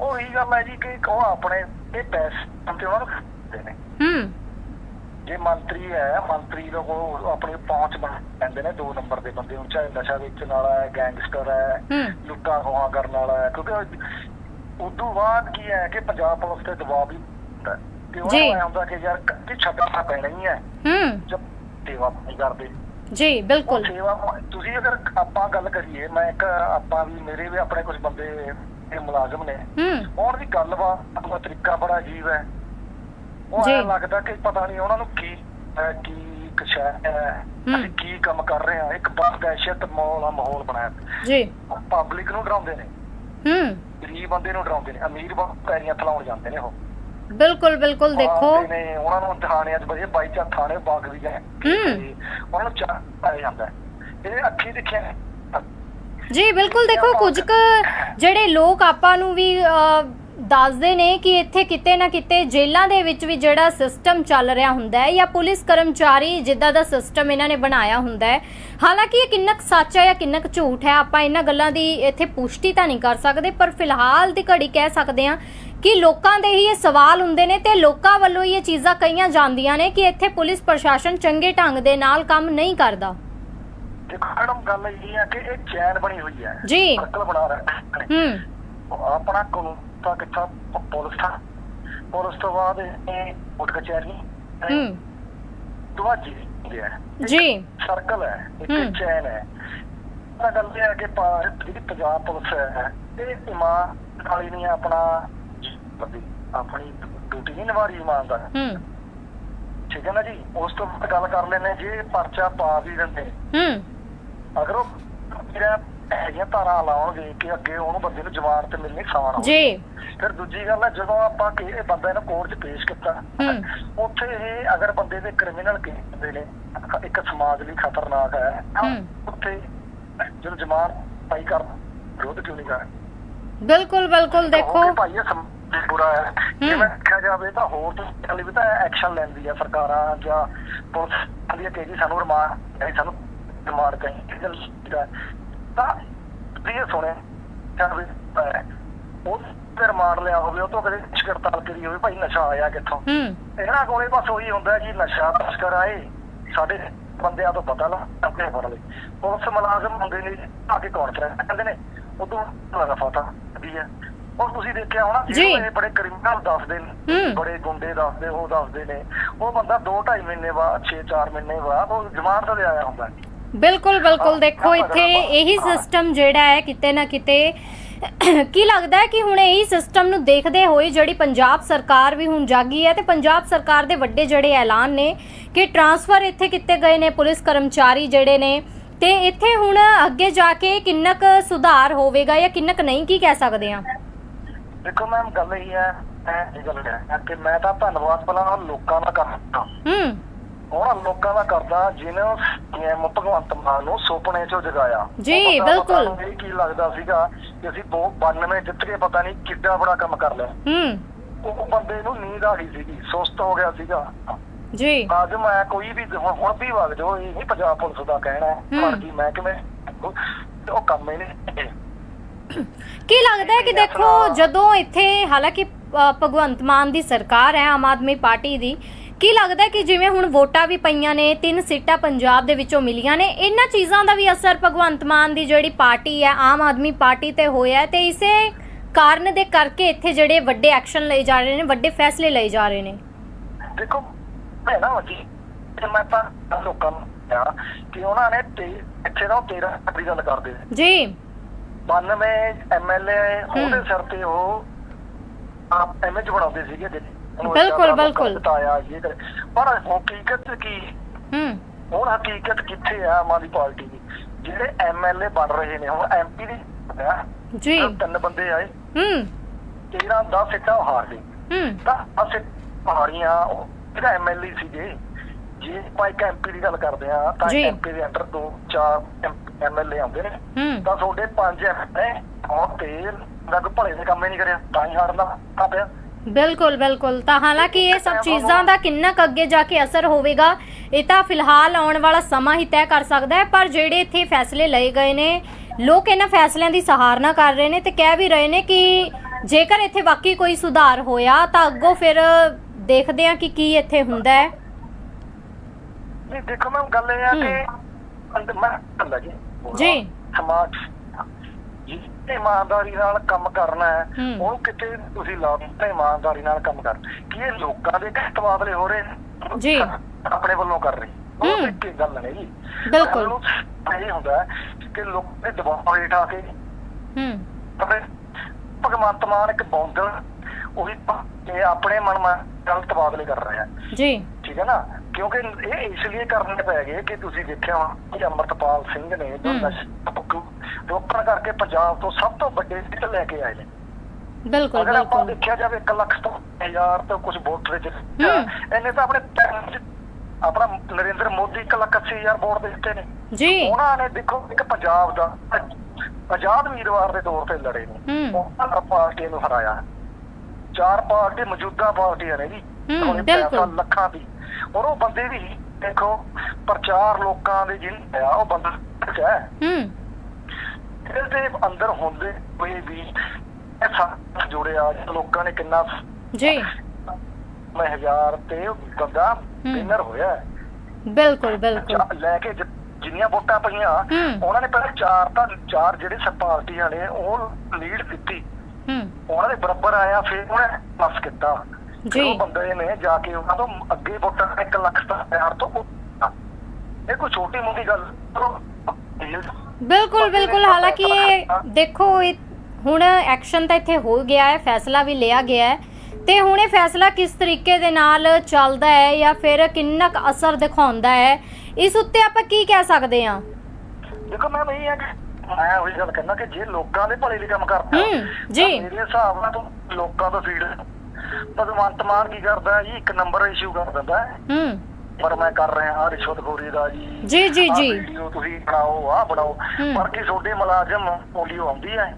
ਉਹ ਇਹ ਗੱਲ ਹੈ ਜੀ ਕਿ ਉਹ ਆਪਣੇ ਇਹ ਪੈਸੇ ਤੇ ਉਹਨਾਂ ਨੂੰ। ਹੂੰ। ਜੇ ਮੰਤਰੀ ਹੈ ਮੰਤਰੀ ਲੋਕ ਉਹ ਆਪਣੀ ਪਹੁੰਚ ਬਣਾ ਲੈਂਦੇ ਨੇ ਦੋ ਨੰਬਰ ਦੇ ਬੰਦੇ ਹੁਣ ਚਾਹੇ ਨਸ਼ਾ ਵੇਚਣ ਵਾਲਾ ਹੈ ਗੈਂਗਸਟਰ ਹੈ ਹੂੰ। ਲੁੱਟਾਂ ਖੋਹਾਂ ਕਰਨ ਵਾਲਾ ਹੈ ਕਿਉਂਕਿ ਉਦੋਂ ਬਾਅਦ ਕੀ ਹੈ ਕਿ ਪੰਜਾਬ ਪੁਲਿਸ ਤੇ ਦਬਾਅ ਵੀ ਹੁੰਦਾ ਹੈ। ਤੇ ਉਹਨਾਂ। ਨੂੰ ਹੁੰਦਾ ਕਿ ਯਾਰ ਕਿ ਛੱਡਣਾ ਪੈਣਾ ਹੀ ਹੈ। ਹੂੰ। ਜਦ ਸੇਵਾ ਨਹੀਂ ਕਰਦੇ। ਜੀ ਉਹ ਬਿਲਕੁਲ ਸੇਵਾ ਤੁਸੀਂ ਅਗਰ ਆਪਾਂ ਗੱਲ ਕਰੀਏ ਮੈਂ ਇੱਕ ਆਪਾਂ ਵੀ ਮੇਰੇ ਵੀ ਆਪਣੇ ਕੁਝ ਬੰਦੇ ਇਹ ਮੁਲਾਜ਼ਮ ਨੇ। ਹੂੰ। ਉਹਨਾਂ ਦੀ ਗੱਲਬਾਤ ਦਾ ਤਰੀਕਾ ਬੜਾ ਅਜੀਬ ਹੈ। ਉਹ। ਐਂ ਲੱਗਦਾ ਕਿ ਪਤਾ ਨਹੀਂ ਉਹਨਾਂ ਨੂੰ ਕੀ ਕੀ ਕਸ਼ਾ ਹੈ। ਹੂੰ। ਅਸੀਂ ਕੀ ਕੰਮ ਕਰ ਰਹੇ ਹਾਂ। ਇੱਕ ਬਹੁਤ ਦਹਿਸ਼ਤ ਮਾਹੌਲ ਮਾਹੌਲ ਬਣਾਇਆ ਜੀ। ਪਬਲਿਕ ਨੂੰ ਡਰਾਉਂਦੇ ਨੇ। ਹੂੰ। ਗਰੀਬ ਬੰਦੇ ਨੂੰ ਡਰਾਉਂਦੇ ਨੇ। ਅਮੀਰ ਬਹੁਤ ਪੈਰੀਆਂ ਥਲਾਉਣ ਜਾਂਦੇ ਨੇ ਉਹ। ਬਿਲਕੁਲ ਬਿਲਕੁਲ ਦੇਖੋ ਆਉਂਦੇ ਨੇ ਉਹਨਾਂ ਨੂੰ ਥਾਣਿਆਂ 'ਚ ਵਧੀਆ ਬਾਈ ਚਾਹ ਥਾਣੇ ਬਾਗ ਵੀ ਗਏ ਹੂੰ। ਉਹਨਾਂ ਨੂੰ ਚਾਹ ਪਾਇਆ ਜਾਂਦਾ ਹੈ। ਇਹ ਅੱਖੀ ਦੇਖਿਆ ਜੀ ਬਿਲਕੁਲ ਦੇਖੋ ਕੁਝ ਕੁ ਜਿਹੜੇ ਲੋਕ ਆਪਾਂ ਨੂੰ ਵੀ ਦੱਸਦੇ ਨੇ ਕਿ ਇੱਥੇ ਕਿਤੇ ਨਾ ਕਿਤੇ ਜੇਲ੍ਹਾਂ ਦੇ ਵਿੱਚ ਵੀ ਜਿਹੜਾ ਸਿਸਟਮ ਚੱਲ ਰਿਹਾ ਹੁੰਦਾ ਹੈ ਜਾਂ ਪੁਲਿਸ ਕਰਮਚਾਰੀ ਜਿੱਦਾਂ ਦਾ ਸਿਸਟਮ ਇਹਨਾਂ ਨੇ ਬਣਾਇਆ ਹੁੰਦਾ ਹੈ ਹਾਲਾਂਕਿ ਇਹ ਕਿੰਨਾ ਕੁ ਸੱਚ ਹੈ ਜਾਂ ਕਿੰਨਾ ਕੁ ਝੂਠ ਹੈ ਆਪਾਂ ਇਹਨਾਂ ਗੱਲਾਂ ਦੀ ਇੱਥੇ ਪੁਸ਼ਟੀ ਤਾਂ ਨਹੀਂ ਕਰ ਸਕਦੇ ਪਰ ਫਿਲਹਾਲ ਦੀ ਘੜੀ ਕਹਿ ਸਕਦੇ ਹਾਂ ਕਿ ਲੋਕਾਂ ਦੇ ਹੀ ਇਹ ਸਵਾਲ ਹੁੰਦੇ ਨੇ ਤੇ ਲੋਕਾਂ ਵੱਲੋਂ ਇਹ ਚੀਜ਼ਾਂ ਕਹੀਆਂ ਜਾਂਦੀਆਂ ਨੇ ਕਿ ਇੱਥੇ ਪੁਲਿਸ ਪ੍ਰਸ਼ਾਸਨ ਚੰਗੇ ਢੰਗ ਦੇ ਨਾਲ ਕੰਮ ਨਹੀਂ ਕਰਦਾ। ਦੇਖੋ ਮੈਡਮ ਗੱਲ ਇਹ ਹੈ ਕਿ ਇਹ ਚੈਨ ਬਣੀ ਹੋਈ ਹੈ। ਜੀ। ਸਰਕਲ ਬਣਾ ਰਿਹਾ ਹੈ। ਆਪਣਾ ਤਾਂ ਕਿੱਥਾ ਪੁਲਿਸ ਥਾ ਪੁਲਿਸ ਤੋਂ ਬਾਅਦ ਇਹ ਕੋਰਟ ਕਚਹਿਰੀ ਹੂੰ। ਦਵਾਜੀ ਹੁੰਦੇ ਆ ਜੀ। ਸਰਕਲ ਹੈ ਇੱਕ। ਚੈਨ ਹੈ। ਤਾਂ ਗੱਲ ਇਹ ਹੈ ਕਿ ਜਿਹੜੀ ਪੰਜਾਬ ਪੁਲਿਸ ਹੈ ਇਹ ਇਮਾਨ ਵਾਲੀ ਨਹੀਂ ਆਪਣਾ ਬੰਦੀ ਆਪਣੀ ਡਿਊਟੀ ਨਹੀਂ ਨਿਭਾ ਰਹੀ ਇਮਾਨਦਾਰ। ਹੂੰ। ਠੀਕ ਹੈ ਨਾ ਜੀ? ਉਸ ਤੋਂ ਬਾਅਦ ਗੱਲ ਕਰ ਲੈਂਦੇ ਜੇ ਪਰਚਾ ਪਾ ਵੀ ਦਿੰਦੇ। ਹੂੰ। ਅਗਰ ਉਹ ਜਿਹੜਾ ਹੈਗੀਆਂ ਧਾਰਾਂ ਲਾਉਣਗੇ ਕਿ ਅੱਗੇ ਉਹਨੂੰ ਬੰਦੇ ਨੂੰ ਜ਼ਮਾਨਤ ਮਿਲਣੀ ਹੋ ਜੀ। ਫਿਰ ਦੂਜੀ ਗੱਲ ਹੈ ਜਦੋਂ ਆਪਾਂ ਕਿ ਇਹ ਬੰਦੇ ਨੂੰ ਕੋਰਟ 'ਚ ਪੇਸ਼ ਕੀਤਾ ਹੂੰ। ਉੱਥੇ ਇਹ ਅਗਰ ਬੰਦੇ ਦੇ ਕ੍ਰਿਮੀਨਲ ਕੇਸ ਹੁੰਦੇ ਨੇ ਇੱਕ ਸਮਾਜ ਲਈ ਖਤਰਨਾਕ ਹੈ। ਹੂੰ। ਉੱਥੇ ਜਦੋਂ ਜ਼ਮਾਨਤ ਪਾਈ ਕਰ ਵਿਰੋਧ ਕਿਉਂ ਨਹੀਂ ਕਰ ਬਿਲਕੁਲ ਬਿਲਕੁਲ ਦੇਖੋ। ਭਾਈ ਇਹ ਸਮਾਜ ਬੁਰਾ ਹੈ। ਜੇ। ਮੈਂ ਦੇਖਿਆ ਜਾਵੇ ਤਾਂ ਹੋਰ ਤੋਂ ਵੀ ਤਾਂ ਐਕਸ਼ਨ ਲੈਂਦੀ ਹੈ ਸਰਕਾਰਾਂ ਜਾਂ ਪੁਲਿਸ ਆਂਦੀ ਹੈ ਕਿ ਜੀ ਸਾਨੂੰ ਰਮਾਨ ਨਹੀਂ ਸਾਨੂੰ ਰਮਾਨ ਚਾਹੀਦੀ ਗੱਲ ਹੈ ਤਾਂ ਇਹ ਜਾਵੇ ਅਹ, ਉਹ ਤੇ ਰਮਾਨ ਲਿਆ ਹੋਵੇ ਉਹ ਤੋਂ ਕਦੇ ਸ਼ਿਕਰਤਾਲ ਕਰੀ ਹੋਵੇ ਭਾਈ ਨਸ਼ਾ ਆਇਆ ਕਿੱਥੋਂ? ਇਹਨਾਂ ਕੋਲੇ ਬਸ ਉਹੀ ਹੁੰਦਾ ਜੀ ਨਸ਼ਾ ਤਸਕਰ ਆਏ ਸਾਡੇ ਬੰਦਿਆਂ ਤੋਂ ਪਤਾ ਲਾ ਆਪਣੇ ਫੜ ਲਏ। ਪੁਲਿਸ ਮੁਲਾਜ਼ਮ ਹੁੰਦੇ ਨੇ ਆ ਕੇ ਕਾਨਫਰੰਸ ਕਹਿੰਦੇ ਨੇ ਉਦੋਂ ਲਗਾ ਫਤਾ ਵੀ ਹੈ। ਉਹ ਤੁਸੀਂ ਦੇਖਿਆ ਹੋਣਾ ਜੀ। ਜਿਹੜੇ ਬੜੇ ਕ੍ਰਿਮੀਨਲ ਦੱਸਦੇ ਨੇ ਹੂੰ। ਬੜੇ ਗੁੰਡੇ ਦੱਸਦੇ ਉਹ ਦੱਸਦੇ ਨੇ ਉਹ ਬੰਦਾ 2 2.5 ਮਹੀਨੇ ਬਾਅਦ 6-4 ਮਹੀਨੇ ਬਾਅਦ ਉਹ ਜ਼ਮਾਨਤ ਤੇ ਆਇਆ ਹੁੰਦਾ ਹੈ। ਬਿਲਕੁਲ ਬਿਲਕੁਲ ਦੇਖੋ ਇੱਥੇ। ਇਹੀ ਸਿਸਟਮ ਜਿਹੜਾ ਹੈ ਕਿਤੇ ਨਾ ਕਿਤੇ *coughs* ਕੀ ਲੱਗਦਾ ਹੈ ਕਿ ਹੁਣ ਇਹੀ ਸਿਸਟਮ ਨੂੰ ਦੇਖਦੇ ਹੋਏ ਜਿਹੜੀ ਪੰਜਾਬ ਸਰਕਾਰ ਵੀ ਹੁਣ ਜਾਗੀ ਹੈ ਤੇ ਪੰਜਾਬ ਸਰਕਾਰ ਦੇ ਵੱਡੇ ਜਿਹੜੇ ਐਲਾਨ ਨੇ ਕਿ ਟਰਾਂਸਫਰ ਇੱਥੇ ਕੀਤੇ ਗਏ ਨੇ ਪੁਲਿਸ ਕਰਮਚਾਰੀ ਜਿਹੜੇ ਨੇ ਤੇ ਇੱਥੇ ਹੁਣ ਅੱਗੇ ਜਾ ਕੇ ਕਿੰਨਾ ਕੁ ਸੁਧਾਰ ਹੋਵੇਗਾ ਜਾਂ ਕਿੰਨਾ ਕੁ ਨਹੀਂ ਕੀ ਕਹਿ ਸਕਦੇ ਆ ਦੇਖੋ ਮੈਮ ਗੱਲ ਇਹ ਹੈ ਮੈਂ ਇਹ ਗੱਲ ਹੈ ਕਿ ਮੈਂ ਤਾਂ ਧੰਨਵਾਦ ਪਹਿਲਾਂ ਲੋਕਾਂ ਦਾ ਕਰਦਾ। ਹੂੰ। ਉਹਨਾਂ ਲੋਕਾਂ ਦਾ ਕਰਦਾ ਜਿਨ੍ਹਾਂ ਸੀਐਮ ਭਗਵੰਤ ਮਾਨ ਨੂੰ ਸੁਪਨੇ ਚੋਂ ਜਗਾਇਆ। ਜੀ, ਬਿਲਕੁਲ। ਨਹੀਂ ਕੀ ਲੱਗਦਾ ਸੀਗਾ ਕਿ ਅਸੀਂ ਦੋ 92 ਜਿੱਤ ਕੇ ਪਤਾ ਨਹੀਂ ਕਿੱਡਾ ਬੜਾ ਕੰਮ ਕਰ ਲਿਆ। ਹੂੰ। ਉਹ ਬੰਦੇ ਨੂੰ ਨੀਂਦ ਆ ਗਈ ਸੀਗੀ ਸੁਸਤ ਹੋ ਗਿਆ ਸੀਗਾ। ਜੀ। ਅੱਜ ਮੈਂ ਕੋਈ ਵੀ ਹੁਣ ਵੀ ਵਗ ਜਾਓ ਇਹ ਨਹੀਂ ਪੰਜਾਬ ਪੁਲਿਸ ਦਾ ਕਹਿਣਾ ਹੈ। ਪਰ ਕੀ ਮੈਂ ਕਿਵੇਂ ਉਹ ਕੰਮ ਹੀ ਨਹੀਂ ਕੀ ਲੱਗਦਾ ਹੈ ਕਿ ਦੇਖੋ ਜਦੋਂ ਇੱਥੇ ਹਾਲਾਂਕਿ ਭਗਵੰਤ ਮਾਨ ਦੀ ਸਰਕਾਰ ਹੈ ਆਮ ਆਦਮੀ ਪਾਰਟੀ ਦੀ ਕੀ ਲੱਗਦਾ ਹੈ ਕਿ ਜਿਵੇਂ ਹੁਣ ਵੋਟਾਂ ਵੀ ਪਈਆਂ ਨੇ ਤਿੰਨ ਸੀਟਾਂ ਪੰਜਾਬ ਦੇ ਵਿੱਚੋਂ ਮਿਲੀਆਂ ਨੇ ਇਹਨਾਂ ਚੀਜ਼ਾਂ ਦਾ ਵੀ ਅਸਰ ਭਗਵੰਤ ਮਾਨ ਦੀ ਜਿਹੜੀ ਪਾਰਟੀ ਹੈ ਆਮ ਆਦਮੀ ਪਾਰਟੀ ਤੇ ਹੋਇਆ ਹੈ ਤੇ ਇਸੇ ਕਾਰਨ ਦੇ ਕਰਕੇ ਇੱਥੇ ਜਿਹੜੇ ਵੱਡੇ ਐਕਸ਼ਨ ਲਏ ਜਾ ਰਹੇ ਨੇ ਵੱਡੇ ਫੈਸਲੇ ਲਏ ਜਾ ਰਹੇ ਨੇ? ਦੇਖੋ ਮੈਂ ਨਾ ਜੀ ਤੇ ਮੈਂ ਤਾਂ ਲੋਕਾਂ ਨੂੰ ਕਿ ਉਹਨਾਂ ਨੇ ਤੇ ਇੱਥੇ ਦਾ 13 ਦੀ ਗੱਲ ਕਰਦੇ ਜੀ। 92 ਐਮਐਲਏ ਉਹਦੇ ਸਿਰ ਤੇ ਉਹ ਆਪ ਇਮੇਜ ਬਣਾਉਂਦੇ ਸੀਗੇ ਉਹਨੂੰ ਬਿਲਕੁਲ, ਬਿਲਕੁਲ। ਬਤਾਇਆ ਇਹ। ਪਰ ਹਕੀਕਤ ਕੀ? ਹੂੰ। ਹੁਣ ਹਕੀਕਤ ਕਿੱਥੇ ਆ ਆਮ ਆਦਮੀ ਪਾਰਟੀ ਦੀ? ਜਿਹੜੇ ਐਮਐਲਏ ਬਣ ਰਹੇ ਨੇ ਹੁਣ ਐਮਪੀ ਦੀ ਜੀ। ਤਿੰਨ ਬੰਦੇ ਆਏ। ਹੂੰ। 13 10 ਸੀਟਾਂ ਹਾਰ ਗਏ। ਹੂੰ। ਤਾਂ ਅਸੀਂ ਹਾਰੀਆਂ ਉਹ ਜਿਹੜਾ ਐਮਐਲਏ ਸੀਗੇ? ਜੇ ਆਪਾਂ ਇੱਕ ਐਮਪੀ ਦੀ ਗੱਲ ਕਰਦੇ ਆ ਤਾਂ ਜੀ। ਐਮਪੀ ਦੇ ਅੰਡਰ ਦੋ ਚਾਰ ਐਮਐਲਏ ਆਉਂਦੇ ਨੇ। ਹੂੰ। ਤਾਂ ਤੁਹਾਡੇ ਪੰਜ ਐਮਐਲਏ ਹੁਣ ਤੇ ਕੋਈ ਭਲੇ ਦੇ ਕੰਮ ਹੀ ਨਹੀਂ ਕਰਿਆ ਤਾਂ ਹੀ ਹਾਰਨਾ ਤਾਂ ਪਿਆ। ਬਿਲਕੁਲ ਬਿਲਕੁਲ। ਤਾਂ ਹਾਲਾਂਕਿ ਇਹ ਸਭ ਚੀਜ਼ਾਂ ਦਾ ਕਿੰਨਾ ਕੁ ਅੱਗੇ ਜਾ ਕੇ ਅਸਰ ਹੋਵੇਗਾ ਇਹ ਤਾਂ ਫਿਲਹਾਲ ਆਉਣ ਵਾਲਾ ਸਮਾਂ ਹੀ ਤੈਅ ਕਰ ਸਕਦਾ ਹੈ ਪਰ ਜਿਹੜੇ ਇੱਥੇ ਫੈਸਲੇ ਲਏ ਗਏ ਨੇ ਲੋਕ ਇਹਨਾਂ ਫੈਸਲਿਆਂ ਦੀ ਸਹਾਰਨਾ ਕਰ ਰਹੇ ਨੇ ਤੇ ਕਹਿ ਵੀ ਰਹੇ ਨੇ ਕਿ ਜੇਕਰ ਇੱਥੇ ਵਾਕਈ ਕੋਈ ਸੁਧਾਰ ਹੋਇਆ ਤਾਂ ਅੱਗੋਂ ਫਿਰ ਦੇਖਦੇ ਹਾਂ ਕਿ ਕੀ ਇੱਥੇ ਹੁੰਦਾ ਹੈ। ਨਹੀਂ ਦੇਖੋ ਮੈਂ ਗੱਲ ਇਹ ਆ। ਕਿ ਅੰਦਰ ਮੈਂ ਗੱਲ ਜੀ ਜੀ। ਸਮਾਜ ਜੀ ਇਮਾਨਦਾਰੀ ਨਾਲ ਕੰਮ ਕਰਨਾ ਹੈ ਹੂੰ। ਉਹਨੂੰ ਕਿਤੇ ਤੁਸੀਂ ਲਾ ਦਿੱਤਾ ਇਮਾਨਦਾਰੀ ਨਾਲ ਕੰਮ ਕਰ ਕੀ ਇਹ ਲੋਕਾਂ ਦੇ ਕਿਸ ਤਬਾਦਲੇ ਹੋ ਰਹੇ ਨੇ ਜੀ। ਆਪਣੇ ਵੱਲੋਂ ਕਰ ਰਹੇ। ਉਹ ਹੀ ਗੱਲ ਨਹੀਂ ਜੀ ਬਿਲਕੁਲ। ਇਹ ਹੁੰਦਾ ਕਿ ਲੋਕ ਦੇ ਦਬਾਅ ਹੇਠ ਆ ਕੇ ਹੂੰ ਭਗਵੰਤ ਮਾਨ ਇੱਕ ਬੌਂਦਲ ਉਹੀ ਆਪਣੇ ਮਨ ਨਾਲ ਤਬਾਦਲੇ ਕਰ ਰਿਹਾ ਜੀ ਠੀਕ ਹੈ ਨਾ ਕਿਉਂਕਿ ਇਹ ਇਸ ਲਈ ਕਰਨੇ ਪੈ ਗਏ ਕਿ ਤੁਸੀਂ ਦੇਖਿਆ ਹੋਣਾ ਕਿ ਅਮਰਤਪਾਲ ਸਿੰਘ ਨੇ ਜੋ ਹਮ। ਨਸ਼ਾ ਮੁਕਤ ਰੋਕਣ ਕਰਕੇ ਪੰਜਾਬ ਤੋਂ ਸਭ ਤੋਂ ਵੱਡੇ ਜਿੱਤ ਲੈ ਕੇ ਆਏ ਨੇ ਬਿਲਕੁਲ ਅਗਰ ਆਪਾਂ ਬਿਲਕੁਲ ਦੇਖਿਆ ਜਾਵੇ 1 ਲੱਖ ਤੋਂ ਹਜ਼ਾਰ ਤੋਂ ਕੁਝ ਵੋਟ ਵਿੱਚ ਹਮ। ਇਹਨੇ ਤਾਂ ਆਪਣੇ time 'ਚ ਆਪਣਾ ਨਰਿੰਦਰ ਮੋਦੀ 1 ਲੱਖ 80 ਹਜ਼ਾਰ ਵੋਟ ਦੇ ਦਿੱਤੇ ਨੇ ਜੀ ਉਹਨਾਂ ਨੇ ਦੇਖੋ ਇੱਕ ਪੰਜਾਬ ਦਾ ਆਜ਼ਾਦ ਉਮੀਦਵਾਰ ਦੇ ਤੌਰ ਤੇ ਲੜੇ ਨੇ ਹਮ। ਉਹਨਾਂ ਪਾਰਟੀ ਨੂੰ ਹਰਾਇਆ ਚਾਰ ਪਾਰਟੀ ਮੌਜੂਦਾ ਪਾਰਟੀਆਂ ਨੇ ਜੀ ਬਿਲਕੁਲ। ਪੈਸਾ ਲੱਖਾਂ ਦੀ ਔਰ ਉਹ ਬੰਦੇ ਵੀ ਦੇਖੋ ਪ੍ਰਚਾਰ ਲੋਕਾਂ ਦੇ ਜਿਹਨੇ ਆ ਉਹ ਬੰਦਾ ਹੈ। ਹੂੰ। ਇਹਦੇ ਅੰਦਰ ਹੁੰਦੇ ਕੋਈ ਵੀ ਇਹ ਸਾਥ ਜੁੜਿਆ ਲੋਕਾਂ ਨੇ ਕਿੰਨਾ ਜੀ। ਮੈਂ ਹਜ਼ਾਰ ਤੇ ਬੰਦਾ ਵਿਨਰ ਹੋਇਆ। ਬਿਲਕੁਲ ਬਿਲਕੁਲ। ਲੈ ਕੇ ਜਿੰਨੀਆਂ ਵੋਟਾਂ ਪਈਆਂ। ਉਹਨਾਂ ਨੇ ਪਹਿਲਾਂ ਚਾਰ ਤਾਂ ਚਾਰ ਜਿਹੜੇ ਸਭ ਪਾਰਟੀਆਂ ਨੇ ਉਹ ਲੀਡ ਦਿੱਤੀ ਹੂੰ। ਉਹਨਾਂ ਦੇ ਬਰਾਬਰ ਆਇਆ ਫਿਰ ਉਹਨੇ ਪਲੱਸ ਕੀਤਾ। ਜੀ। ਉਹ ਬੰਦੇ ਨੇ ਜਾ ਕੇ ਉਹਨਾਂ ਤੋਂ ਅੱਗੇ ਵੋਟਾਂ 1 ਲੱਖ ਹਜ਼ਾਰ ਤੋਂ ਉੱਤੇ। ਇਹ ਕੋਈ ਛੋਟੀ ਮੋਟੀ ਗੱਲ ਬਿਲਕੁਲ ਬਿਲਕੁਲ ਹਾਲਾਂਕਿ ਇਹ ਦੇਖੋ ਹੁਣ ਐਕਸ਼ਨ ਤਾਂ ਇੱਥੇ ਹੋ ਗਿਆ ਹੈ ਫੈਸਲਾ ਵੀ ਲਿਆ ਗਿਆ ਹੈ ਤੇ ਹੁਣ ਇਹ ਫੈਸਲਾ ਕਿਸ ਤਰੀਕੇ ਦੇ ਨਾਲ ਚੱਲਦਾ ਹੈ ਜਾਂ ਫਿਰ ਕਿੰਨਾ ਕੁ ਅਸਰ ਦਿਖਾਉਂਦਾ ਹੈ ਇਸ ਉੱਤੇ ਆਪਾਂ ਕੀ ਕਹਿ ਸਕਦੇ ਹਾਂ ਦੇਖੋ ਮੈਂ ਇਹ ਹੈ ਕਿ ਮੈਂ ਉਹੀ ਗੱਲ ਕਹਿੰਦਾ ਕਿ ਜੇ ਲੋਕਾਂ ਦੇ ਭਲੇ ਲਈ ਕੰਮ ਕਰਦਾ ਜੀ। ਮੇਰੇ ਹਿਸਾਬ ਨਾਲ ਤਾਂ ਲੋਕਾਂ ਦਾ ਫੀਡ ਭਗਵੰਤ ਮਾਨ ਕੀ ਕਰਦਾ ਜੀ? ਇੱਕ ਨੰਬਰ ਇਸ਼ੂ ਕਰ ਦਿੰਦਾ ਹੈ। ਹੂੰ। ਪਰ ਮੈਂ ਕਰ ਰਿਹਾ ਹਾਂ ਰਿਸ਼ਵਤਖੋਰੀ ਦਾ ਜੀ। ਜੀ ਜੀ ਆਹ ਜੀ। ਵੀਡੀਓ ਤੁਸੀਂ ਬਣਾਓ ਆ ਬਣਾਓ। ਹੂੰ। ਪਰ ਕੀ ਤੁਹਾਡੇ ਮੁਲਾਜ਼ਮ ਆਡੀਓ ਆਉਂਦੀ ਹੈ।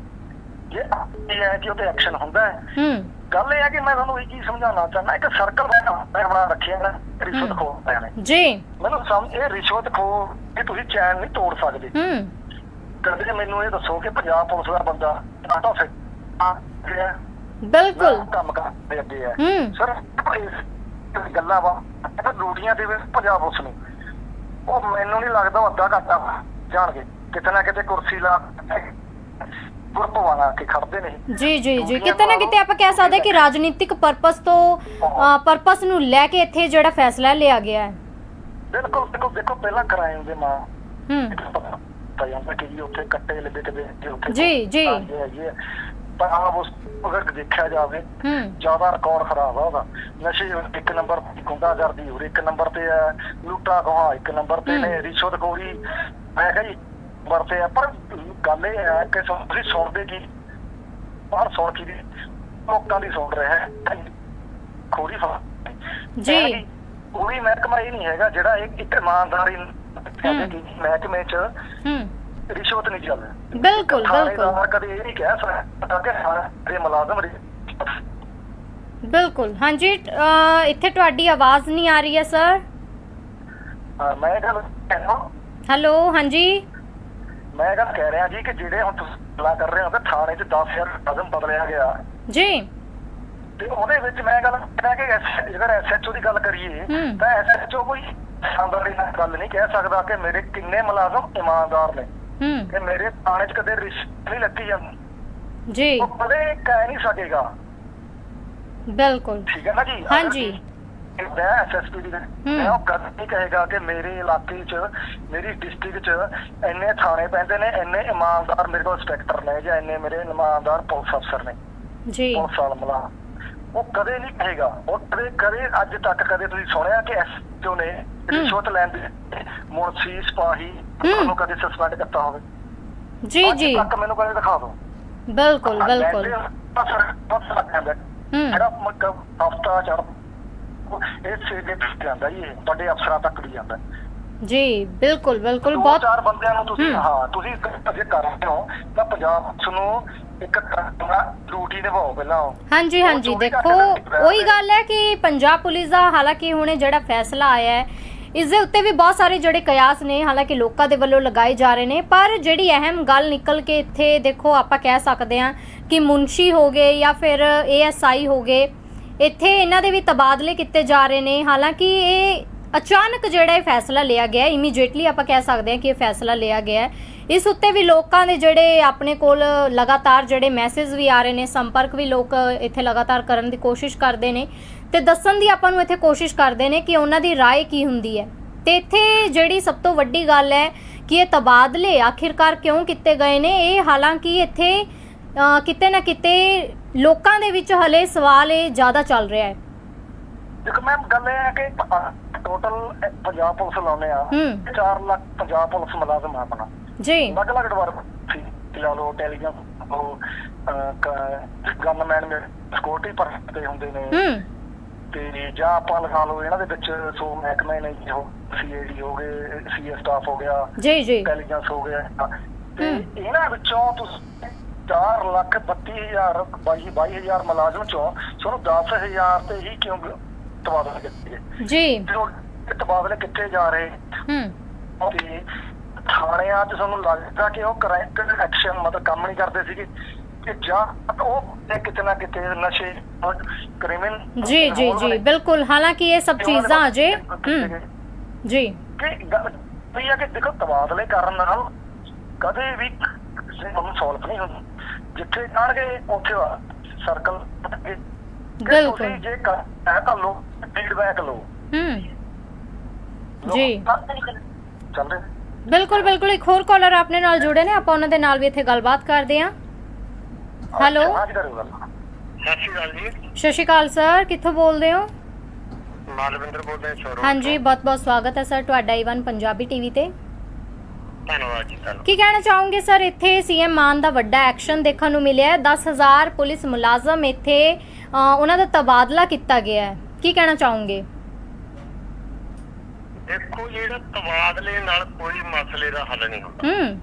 ਜੇ ਇਹ ਹੈ ਕਿ ਉਹਤੇ ਐਕਸ਼ਨ ਹੁੰਦਾ ਹੈ। ਹੂੰ। ਗੱਲ ਇਹ ਹੈ ਕਿ ਮੈਂ ਤੁਹਾਨੂੰ ਇਹ ਚੀਜ਼ ਸਮਝਾਉਣਾ ਚਾਹੁੰਦਾ ਇੱਕ ਸਰਕਲ ਬਣਾ ਮੈਂ ਬਣਾ ਰੱਖਿਆ ਨਾ ਰਿਸ਼ਵਤਖੋਰ ਨੇ। ਜੀ। ਮੈਨੂੰ ਸਮਝ ਇਹ ਰਿਸ਼ਵਤਖੋਰ ਕਿ ਤੁਸੀਂ ਚੈਨ ਨਹੀਂ ਤੋੜ ਸਕਦੇ। ਹੂੰ। ਕਦੇ ਮੈਨੂੰ ਇਹ ਦੱਸੋ ਕਿ ਪੰਜਾਬ ਪੁਲਿਸ ਦਾ ਬੰਦਾ ਆਟੋ ਸੇ ਆ ਰਿਹਾ ਬਿਲਕੁਲ। ਕੰਮ ਕਰਦੇ ਅੱਗੇ ਹੈ ਹੂੰ। ਸਰ ਇਸ ਗੱਲਾਂ ਵਾ ਇਹ ਡਿਊਟੀਆਂ ਦੇ ਵਿੱਚ ਪੰਜਾਬ ਪੁਲਿਸ ਨੂੰ ਉਹ ਮੈਨੂੰ ਨਹੀਂ ਲੱਗਦਾ ਉਹ ਅੱਧਾ ਘੰਟਾ ਜਾਣਗੇ। ਕਿਤੇ ਨਾ ਕਿਤੇ ਕੁਰਸੀ ਲਾ ਗੁਰਪ ਵਾਲਾ ਕੇ ਖੜਦੇ ਨੇ। ਜੀ ਜੀ ਜੀ। ਕਿਤੇ ਨਾ ਕਿਤੇ ਆਪਾਂ ਕਹਿ ਸਕਦੇ ਹਾਂ ਕਿ ਰਾਜਨੀਤਿਕ ਪਰਪਸ ਤੋਂ ਪਰਪਸ ਨੂੰ ਲੈ ਕੇ ਇੱਥੇ ਜਿਹੜਾ ਫੈਸਲਾ ਲਿਆ ਗਿਆ ਹੈ। ਬਿਲਕੁਲ ਦੇਖੋ ਦੇਖੋ ਪਹਿਲਾਂ ਕਰਾਇਮ ਦੇ ਮਾਂ। ਹੂੰ। ਪਤਾ ਜਾਂਦਾ ਕਿ ਜੀ ਉੱਥੇ ਕੱਟੇ ਲੱਗੇ ਕਿਤੇ ਕਿ ਉੱਥੇ ਜੀ, ਜੀ। ਹੈਗੇ ਆ। ਆਪ ਉਸ ਅਗਰ ਦੇਖਿਆ ਜਾਵੇ ਜ਼ਿਆਦਾ ਰਿਕਾਰਡ ਖਰਾਬ ਆ ਉਹਦਾ। ਨਸ਼ੇ ਇੱਕ ਨੰਬਰ ਤੇ ਗੁੰਡਾਗਰਦੀ ਹੋਰ ਇੱਕ ਨੰਬਰ ਤੇ ਹੈ ਲੁੱਟਾ ਖੋਹਾ ਇੱਕ ਨੰਬਰ ਤੇ ਨੇ ਰਿਸ਼ਵਤਖੋਰੀ ਮੈਂ ਕਿਹਾ ਜੀ ਨੰਬਰ ਤੇ ਹੈ ਪਰ ਗੱਲ ਇਹ ਹੈ ਕਿ ਤੁਸੀਂ ਸੁਣਦੇ ਕੀ? ਬਾਹਰ ਸੁਣ ਕੀ ਦੀ ਲੋਕਾਂ ਦੀ ਸੁਣ ਰਿਹਾ ਹੈ। ਖੋਰੀ ਫਾ ਜੀ। ਕੋਈ ਮਹਿਕਮਾ ਇਹ ਨਹੀਂ ਹੈਗਾ ਜਿਹੜਾ ਇੱਕ ਇਮਾਨਦਾਰੀ ਮਹਿਕਮੇ 'ਚ ਹੂੰ। ਰਿਸ਼ਵਤ ਨਹੀਂ ਚੱਲਦੀ ਬਿਲਕੁਲ ਬਿਲਕੁਲ। ਕਦੇ ਇਹ ਨਹੀਂ ਕਹਿ ਸਕਦਾ ਕਿ ਸਾਰੇ ਮੁਲਾਜ਼ਮ ਰਿਸ਼ਵਤ ਬਿਲਕੁਲ। ਹਾਂਜੀ ਅਹ, ਇੱਥੇ ਤੁਹਾਡੀ ਆਵਾਜ਼ ਨਹੀਂ ਆ ਰਹੀ ਹੈ ਸਰ। ਮੈਂ ਗੱਲ ਕਹਿਣਾ ਹੈਲੋ ਹਾਂਜੀ। ਮੈਂ ਗੱਲ ਕਹਿ ਰਿਹਾ ਜੀ ਕਿ ਜਿਹੜੇ ਹੁਣ ਤੁਸੀਂ ਗੱਲਾਂ ਕਰ ਰਹੇ ਹੋ ਕਿ ਥਾਣੇ 'ਚ 10000 ਮੁਲਾਜ਼ਮ ਬਦਲਿਆ ਗਿਆ। ਜੀ। ਤੇ ਉਹਦੇ ਵਿੱਚ ਮੈਂ ਗੱਲ ਕਹਿੰਦਾ ਕਿ ਐਸ- ਜੇਕਰ ਐਸਐਚਓ ਦੀ ਗੱਲ ਕਰੀਏ ਹੂੰ। ਤਾਂ ਐਸਐਚਓ ਕੋਈ ਇਮਾਨਦਾਰੀ ਨਾਲ ਗੱਲ ਨਹੀਂ ਕਹਿ ਸਕਦਾ ਕਿ ਮੇਰੇ ਕਿੰਨੇ ਮੁਲਾਜ਼ਮ ਇਮਾਨਦਾਰ ਨੇ। ਹੂੰ। ਕਿ ਮੇਰੇ ਥਾਣੇ 'ਚ ਕਦੇ ਰਿਸ਼ਵਤ ਨਹੀਂ ਲੱਗੀ ਜਾਂਦੀ। ਜੀ। ਉਹ ਕਦੇ ਕਹਿ ਨਹੀਂ ਸਕੇਗਾ। ਬਿਲਕੁਲ। ਠੀਕ ਹੈ ਨਾ ਜੀ? ਹਾਂਜੀ। ਮੈਂ ਐਸਐਸਪੀ ਦੀ ਮੈਂ ਉਹ ਕਦੇ ਨਹੀਂ ਕਹੇਗਾ ਕਿ ਮੇਰੇ ਇਲਾਕੇ 'ਚ ਮੇਰੀ ਡਿਸਟ੍ਰਿਕਟ 'ਚ ਇੰਨੇ ਥਾਣੇ ਪੈਂਦੇ ਨੇ ਇੰਨੇ ਇਮਾਨਦਾਰ ਮੇਰੇ ਕੋਲ ਇੰਸਪੈਕਟਰ ਨੇ ਜਾਂ ਇੰਨੇ ਮੇਰੇ ਇਮਾਨਦਾਰ ਪੁਲਿਸ ਅਫਸਰ ਨੇ। ਜੀ। ਪੁਲਿਸ ਵਾਲਾ ਮਲਾ ਉਹ ਕਦੇ ਨਹੀਂ ਕਹੇਗਾ। ਉਹ ਕਦੇ ਕਦੇ ਅੱਜ ਤੱਕ ਕਦੇ ਤੁਸੀਂ ਸੁਣਿਆ ਕਿ ਐਸਪੀਓ ਨੇ ਰਿਸ਼ਵਤ ਲੈਣ ਦੇ ਮੁਨਸੀ ਸਿਪਾਹੀ। ਨੂੰ ਕਦੇ ਸਸਪੈਂਡ ਕੀਤਾ ਹੋਵੇ। ਜੀ ਅੱਜ ਜੀ। ਤੱਕ ਮੈਨੂੰ ਕਦੇ ਦਿਖਾ ਦਿਓ। ਬਿਲਕੁਲ ਬਿਲਕੁਲ। ਹੂੰ ਹੂੰ। ਜਿਹੜਾ ਹਫਤਾ ਚੜ ਇਹ ਸੇਡੇ ਜਾਂਦਾ ਜੀ ਇਹ ਵੱਡੇ ਅਫਸਰਾਂ ਤੱਕ ਵੀ ਜਾਂਦਾ। ਜੀ ਬਿਲਕੁਲ ਬਿਲਕੁਲ। ਦੋ ਬਹੁਤ ਚਾਰ ਬੰਦਿਆਂ ਨੂੰ ਤੁਸੀਂ ਹੂੰ। ਹਾਂ ਤੁਸੀਂ ਜੇ ਕਰ ਰਹੇ ਹੋ ਤਾਂ ਪੰਜਾਬ ਪੁਲਿਸ ਨੂੰ ਇੱਕ ਤਰ੍ਹਾਂ ਡਿਊਟੀ ਨਿਭਾਓ ਪਹਿਲਾਂ। ਹਾਂਜੀ ਉਹ ਹਾਂਜੀ ਚੌਵੀ ਦੇਖੋ ਦਾ ਉਹੀ ਗੱਲ ਹੈ ਕਿ ਪੰਜਾਬ ਪੁਲਿਸ ਦਾ ਹਾਲਾਂਕਿ ਹੁਣੇ ਜਿਹੜਾ ਫੈਸਲਾ ਆਇਆ ਹੈ ਇਸ ਦੇ ਉੱਤੇ ਵੀ ਬਹੁਤ ਸਾਰੇ ਜਿਹੜੇ ਕਿਆਸ ਨੇ, ਹਾਲਾਂਕਿ ਲੋਕਾਂ ਦੇ ਵੱਲੋਂ ਲਗਾਏ ਜਾ ਰਹੇ ਨੇ, ਪਰ ਜਿਹੜੀ ਅਹਿਮ ਗੱਲ ਨਿਕਲ ਕੇ ਇੱਥੇ ਦੇਖੋ ਆਪਾਂ ਕਹਿ ਸਕਦੇ ਹਾਂ ਕਿ ਮੁਨਸ਼ੀ ਹੋ ਗਏ ਜਾਂ ਫਿਰ ਏਐਸਆਈ ਹੋ ਗਏ, ਇੱਥੇ ਇਹਨਾਂ ਦੇ ਵੀ ਤਬਾਦਲੇ ਕੀਤੇ ਜਾ ਰਹੇ ਨੇ। ਹਾਲਾਂਕਿ ਇਹ ਅਚਾਨਕ ਜਿਹੜਾ ਇਹ ਫੈਸਲਾ ਲਿਆ ਗਿਆ ਇਮੀਡੀਏਟਲੀ ਆਪਾਂ ਕਹਿ ਸਕਦੇ ਹਾਂ ਕਿ ਇਹ ਫੈਸਲਾ ਲਿਆ ਗਿਆ ਹੈ ਇਸ ਉੱਤੇ ਵੀ ਲੋਕਾਂ ਦੇ ਜਿਹੜੇ ਆਪਣੇ ਕੋਲ ਲਗਾਤਾਰ ਜਿਹੜੇ ਮੈਸੇਜ ਵੀ ਆ ਰਹੇ ਨੇ ਸੰਪਰਕ ਵੀ ਲੋਕ ਇੱਥੇ ਲਗਾਤਾਰ ਕਰਨ ਦੀ ਕੋਸ਼ਿਸ਼ ਕਰਦੇ ਨੇ ਤੇ ਦੱਸਣ ਦੀ ਆਪਾਂ ਨੂੰ ਇੱਥੇ ਕੋਸ਼ਿਸ਼ ਕਰਦੇ ਨੇ ਕਿ ਉਹਨਾਂ ਦੀ رائے ਕੀ ਹੁੰਦੀ ਹੈ ਤੇ ਇੱਥੇ ਜਿਹੜੀ ਸਭ ਤੋਂ ਵੱਡੀ ਗੱਲ ਹੈ ਕਿ ਇਹ ਤਬਾਦਲੇ ਆਖਿਰਕਾਰ ਕਿਉਂ ਕੀਤੇ ਗਏ ਨੇ ਇਹ ਹਾਲਾਂਕਿ ਇੱਥੇ ਅਹ, ਕਿਤੇ ਨਾ ਕਿਤੇ ਲੋਕਾਂ ਦੇ ਵਿੱਚ ਹਲੇ ਸਵਾਲ ਇਹ ਜ਼ਿਆਦਾ ਚੱਲ ਰਿਹਾ ਹੈ ਦੇਖੋ ਮੈਮ ਗੱਲ ਇਹ ਹੈ ਕਿ ਟੋਟਲ ਪੰਜਾਬ ਪੁਲਿਸ ਲਾਉਨੇ ਆ ਹੂੰ 4 ਲੱਖ ਪੰਜਾਬ ਪੁਲਿਸ ਮੁਲਾਜ਼ਮ ਆ ਆਪਣਾ ਜੀ। ਅਲੱਗ ਅਲੱਗ ਡਿਪਾਰਟਮੈਂਟ ਲਾ ਇੰਟੈਲੀਜੈਂਸ ਉਹ ਗਨਮੈਨ ਮੇ ਸਿਕਿਉਰਿਟੀ ਪਰ ਤੇ ਹੁੰਦੇ ਨੇ। ਹੂੰ। ਤੇ ਜਾਂ ਆਪਾਂ ਲਗਾ ਲਓ ਇਹਨਾਂ ਦੇ ਵਿੱਚ ਸੋ ਮਹਿਕਮੇ ਨੇ ਜੀ ਉਹ ਸੀਆਈਡੀ ਹੋ ਗਏ ਸੀਏ ਸਟਾਫ ਹੋ ਗਿਆ ਜੀ ਜੀ। ਇੰਟੈਲੀਜੈਂਸ ਹੋ ਗਿਆ। ਤੇ ਇਹਨਾਂ ਵਿੱਚੋਂ ਤੁਸੀਂ 4 ਲੱਖ 32 ਹਜ਼ਾਰ 22 22000 ਮੁਲਾਜ਼ਮ ਚੋਂ ਤੁਹਾਨੂੰ 10000 ਤੇ ਹੀ ਕਿਉਂ ਤਬਾਦਲੇ ਗਏ? ਜੀ। ਤੇ ਉਹ ਤਬਾਦਲੇ ਕਿੱਥੇ ਜਾ ਰਹੇ? ਹੂੰ। ਤੇ ਥਾਣਿਆਂ 'ਚ ਤੁਹਾਨੂੰ ਲੱਗਦਾ ਕਿ ਉਹ ਕਰੈਕਟ ਐਕਸ਼ਨ ਮਤਲਬ ਕੰਮ ਨਹੀਂ ਕਰਦੇ ਸੀਗੇ ਕਿ ਜਾਂ ਉਹ ਕਿਤੇ ਨਾ ਕਿਤੇ ਨਸ਼ੇ ਕ੍ਰਿਮੀਨਲ ਜੀ ਜੀ ਜੀ ਬਿਲਕੁਲ। ਹਾਲਾਂਕਿ ਇਹ ਸਭ ਚੀਜ਼ਾਂ ਅਜੇ ਹੂੰ ਜੀ। ਕਿ ਗੱਲ ਇਹ ਆ ਕਿ ਦੇਖੋ ਤਬਾਦਲੇ ਕਰਨ ਨਾਲ ਕਦੇ ਵੀ ਨੂੰ ਸੋਲਵ ਨਹੀਂ ਹੁੰਦਾ। ਜਿੱਥੇ ਜਾਣਗੇ ਉੱਥੇ ਸਰਕਲ ਬਿਲਕੁਲ। ਜੇ ਕਰ ਤਾਂ ਲੋ ਫੀਡਬੈਕ ਲੋ ਹੂੰ। ਜੀ। ਚੱਲ ਰਹੇ ਬਿਲਕੁਲ ਬਿਲਕੁਲ। ਇੱਕ ਹੋਰ ਕਾਲਰ ਆਪਣੇ ਨਾਲ ਜੁੜੇ ਨੇ। ਆਪਾਂ ਉਹਨਾਂ ਦੇ ਨਾਲ ਵੀ ਇੱਥੇ ਗੱਲਬਾਤ ਕਰਦੇ ਹਾਂ। ਹੈਲੋ ਸਤਿ ਸ਼੍ਰੀ ਅਕਾਲ ਜੀ। ਸਤਿ ਸ਼੍ਰੀ ਅਕਾਲ ਸਰ ਕਿੱਥੋਂ ਬੋਲਦੇ ਹੋ? ਮਾਲਵਿੰਦਰ ਬੋਲਦਾ ਸ਼ੋਰੂਮ ਹਾਂਜੀ ਬਹੁਤ ਬਹੁਤ ਸਵਾਗਤ ਹੈ ਸਰ ਤੁਹਾਡਾ ਈਵਨ ਪੰਜਾਬੀ ਟੀਵੀ ਤੇ। ਧੰਨਵਾਦ ਜੀ ਧੰਨਵਾਦ। ਕੀ ਕਹਿਣਾ ਚਾਹੋਗੇ ਸਰ ਇੱਥੇ ਸੀਐਮ ਮਾਨ ਦਾ ਵੱਡਾ ਐਕਸ਼ਨ ਦੇਖਣ ਨੂੰ ਮਿਲਿਆ ਹੈ। 10000 ਪੁਲਿਸ ਮੁਲਾਜ਼ਮ ਇੱਥੇ ਅ, ਉਹਨਾਂ ਦਾ ਤਬਾਦਲਾ ਕੀਤਾ ਗਿਆ ਹੈ। ਕੀ ਕਹਿਣਾ ਚਾਹੋਗੇ? ਦੇਖੋ ਜਿਹੜਾ ਤਬਾਦਲੇ ਨਾਲ ਕੋਈ ਮਸਲੇ ਦਾ ਹੱਲ ਨਹੀਂ ਹੁੰਦਾ। ਹੂੰ।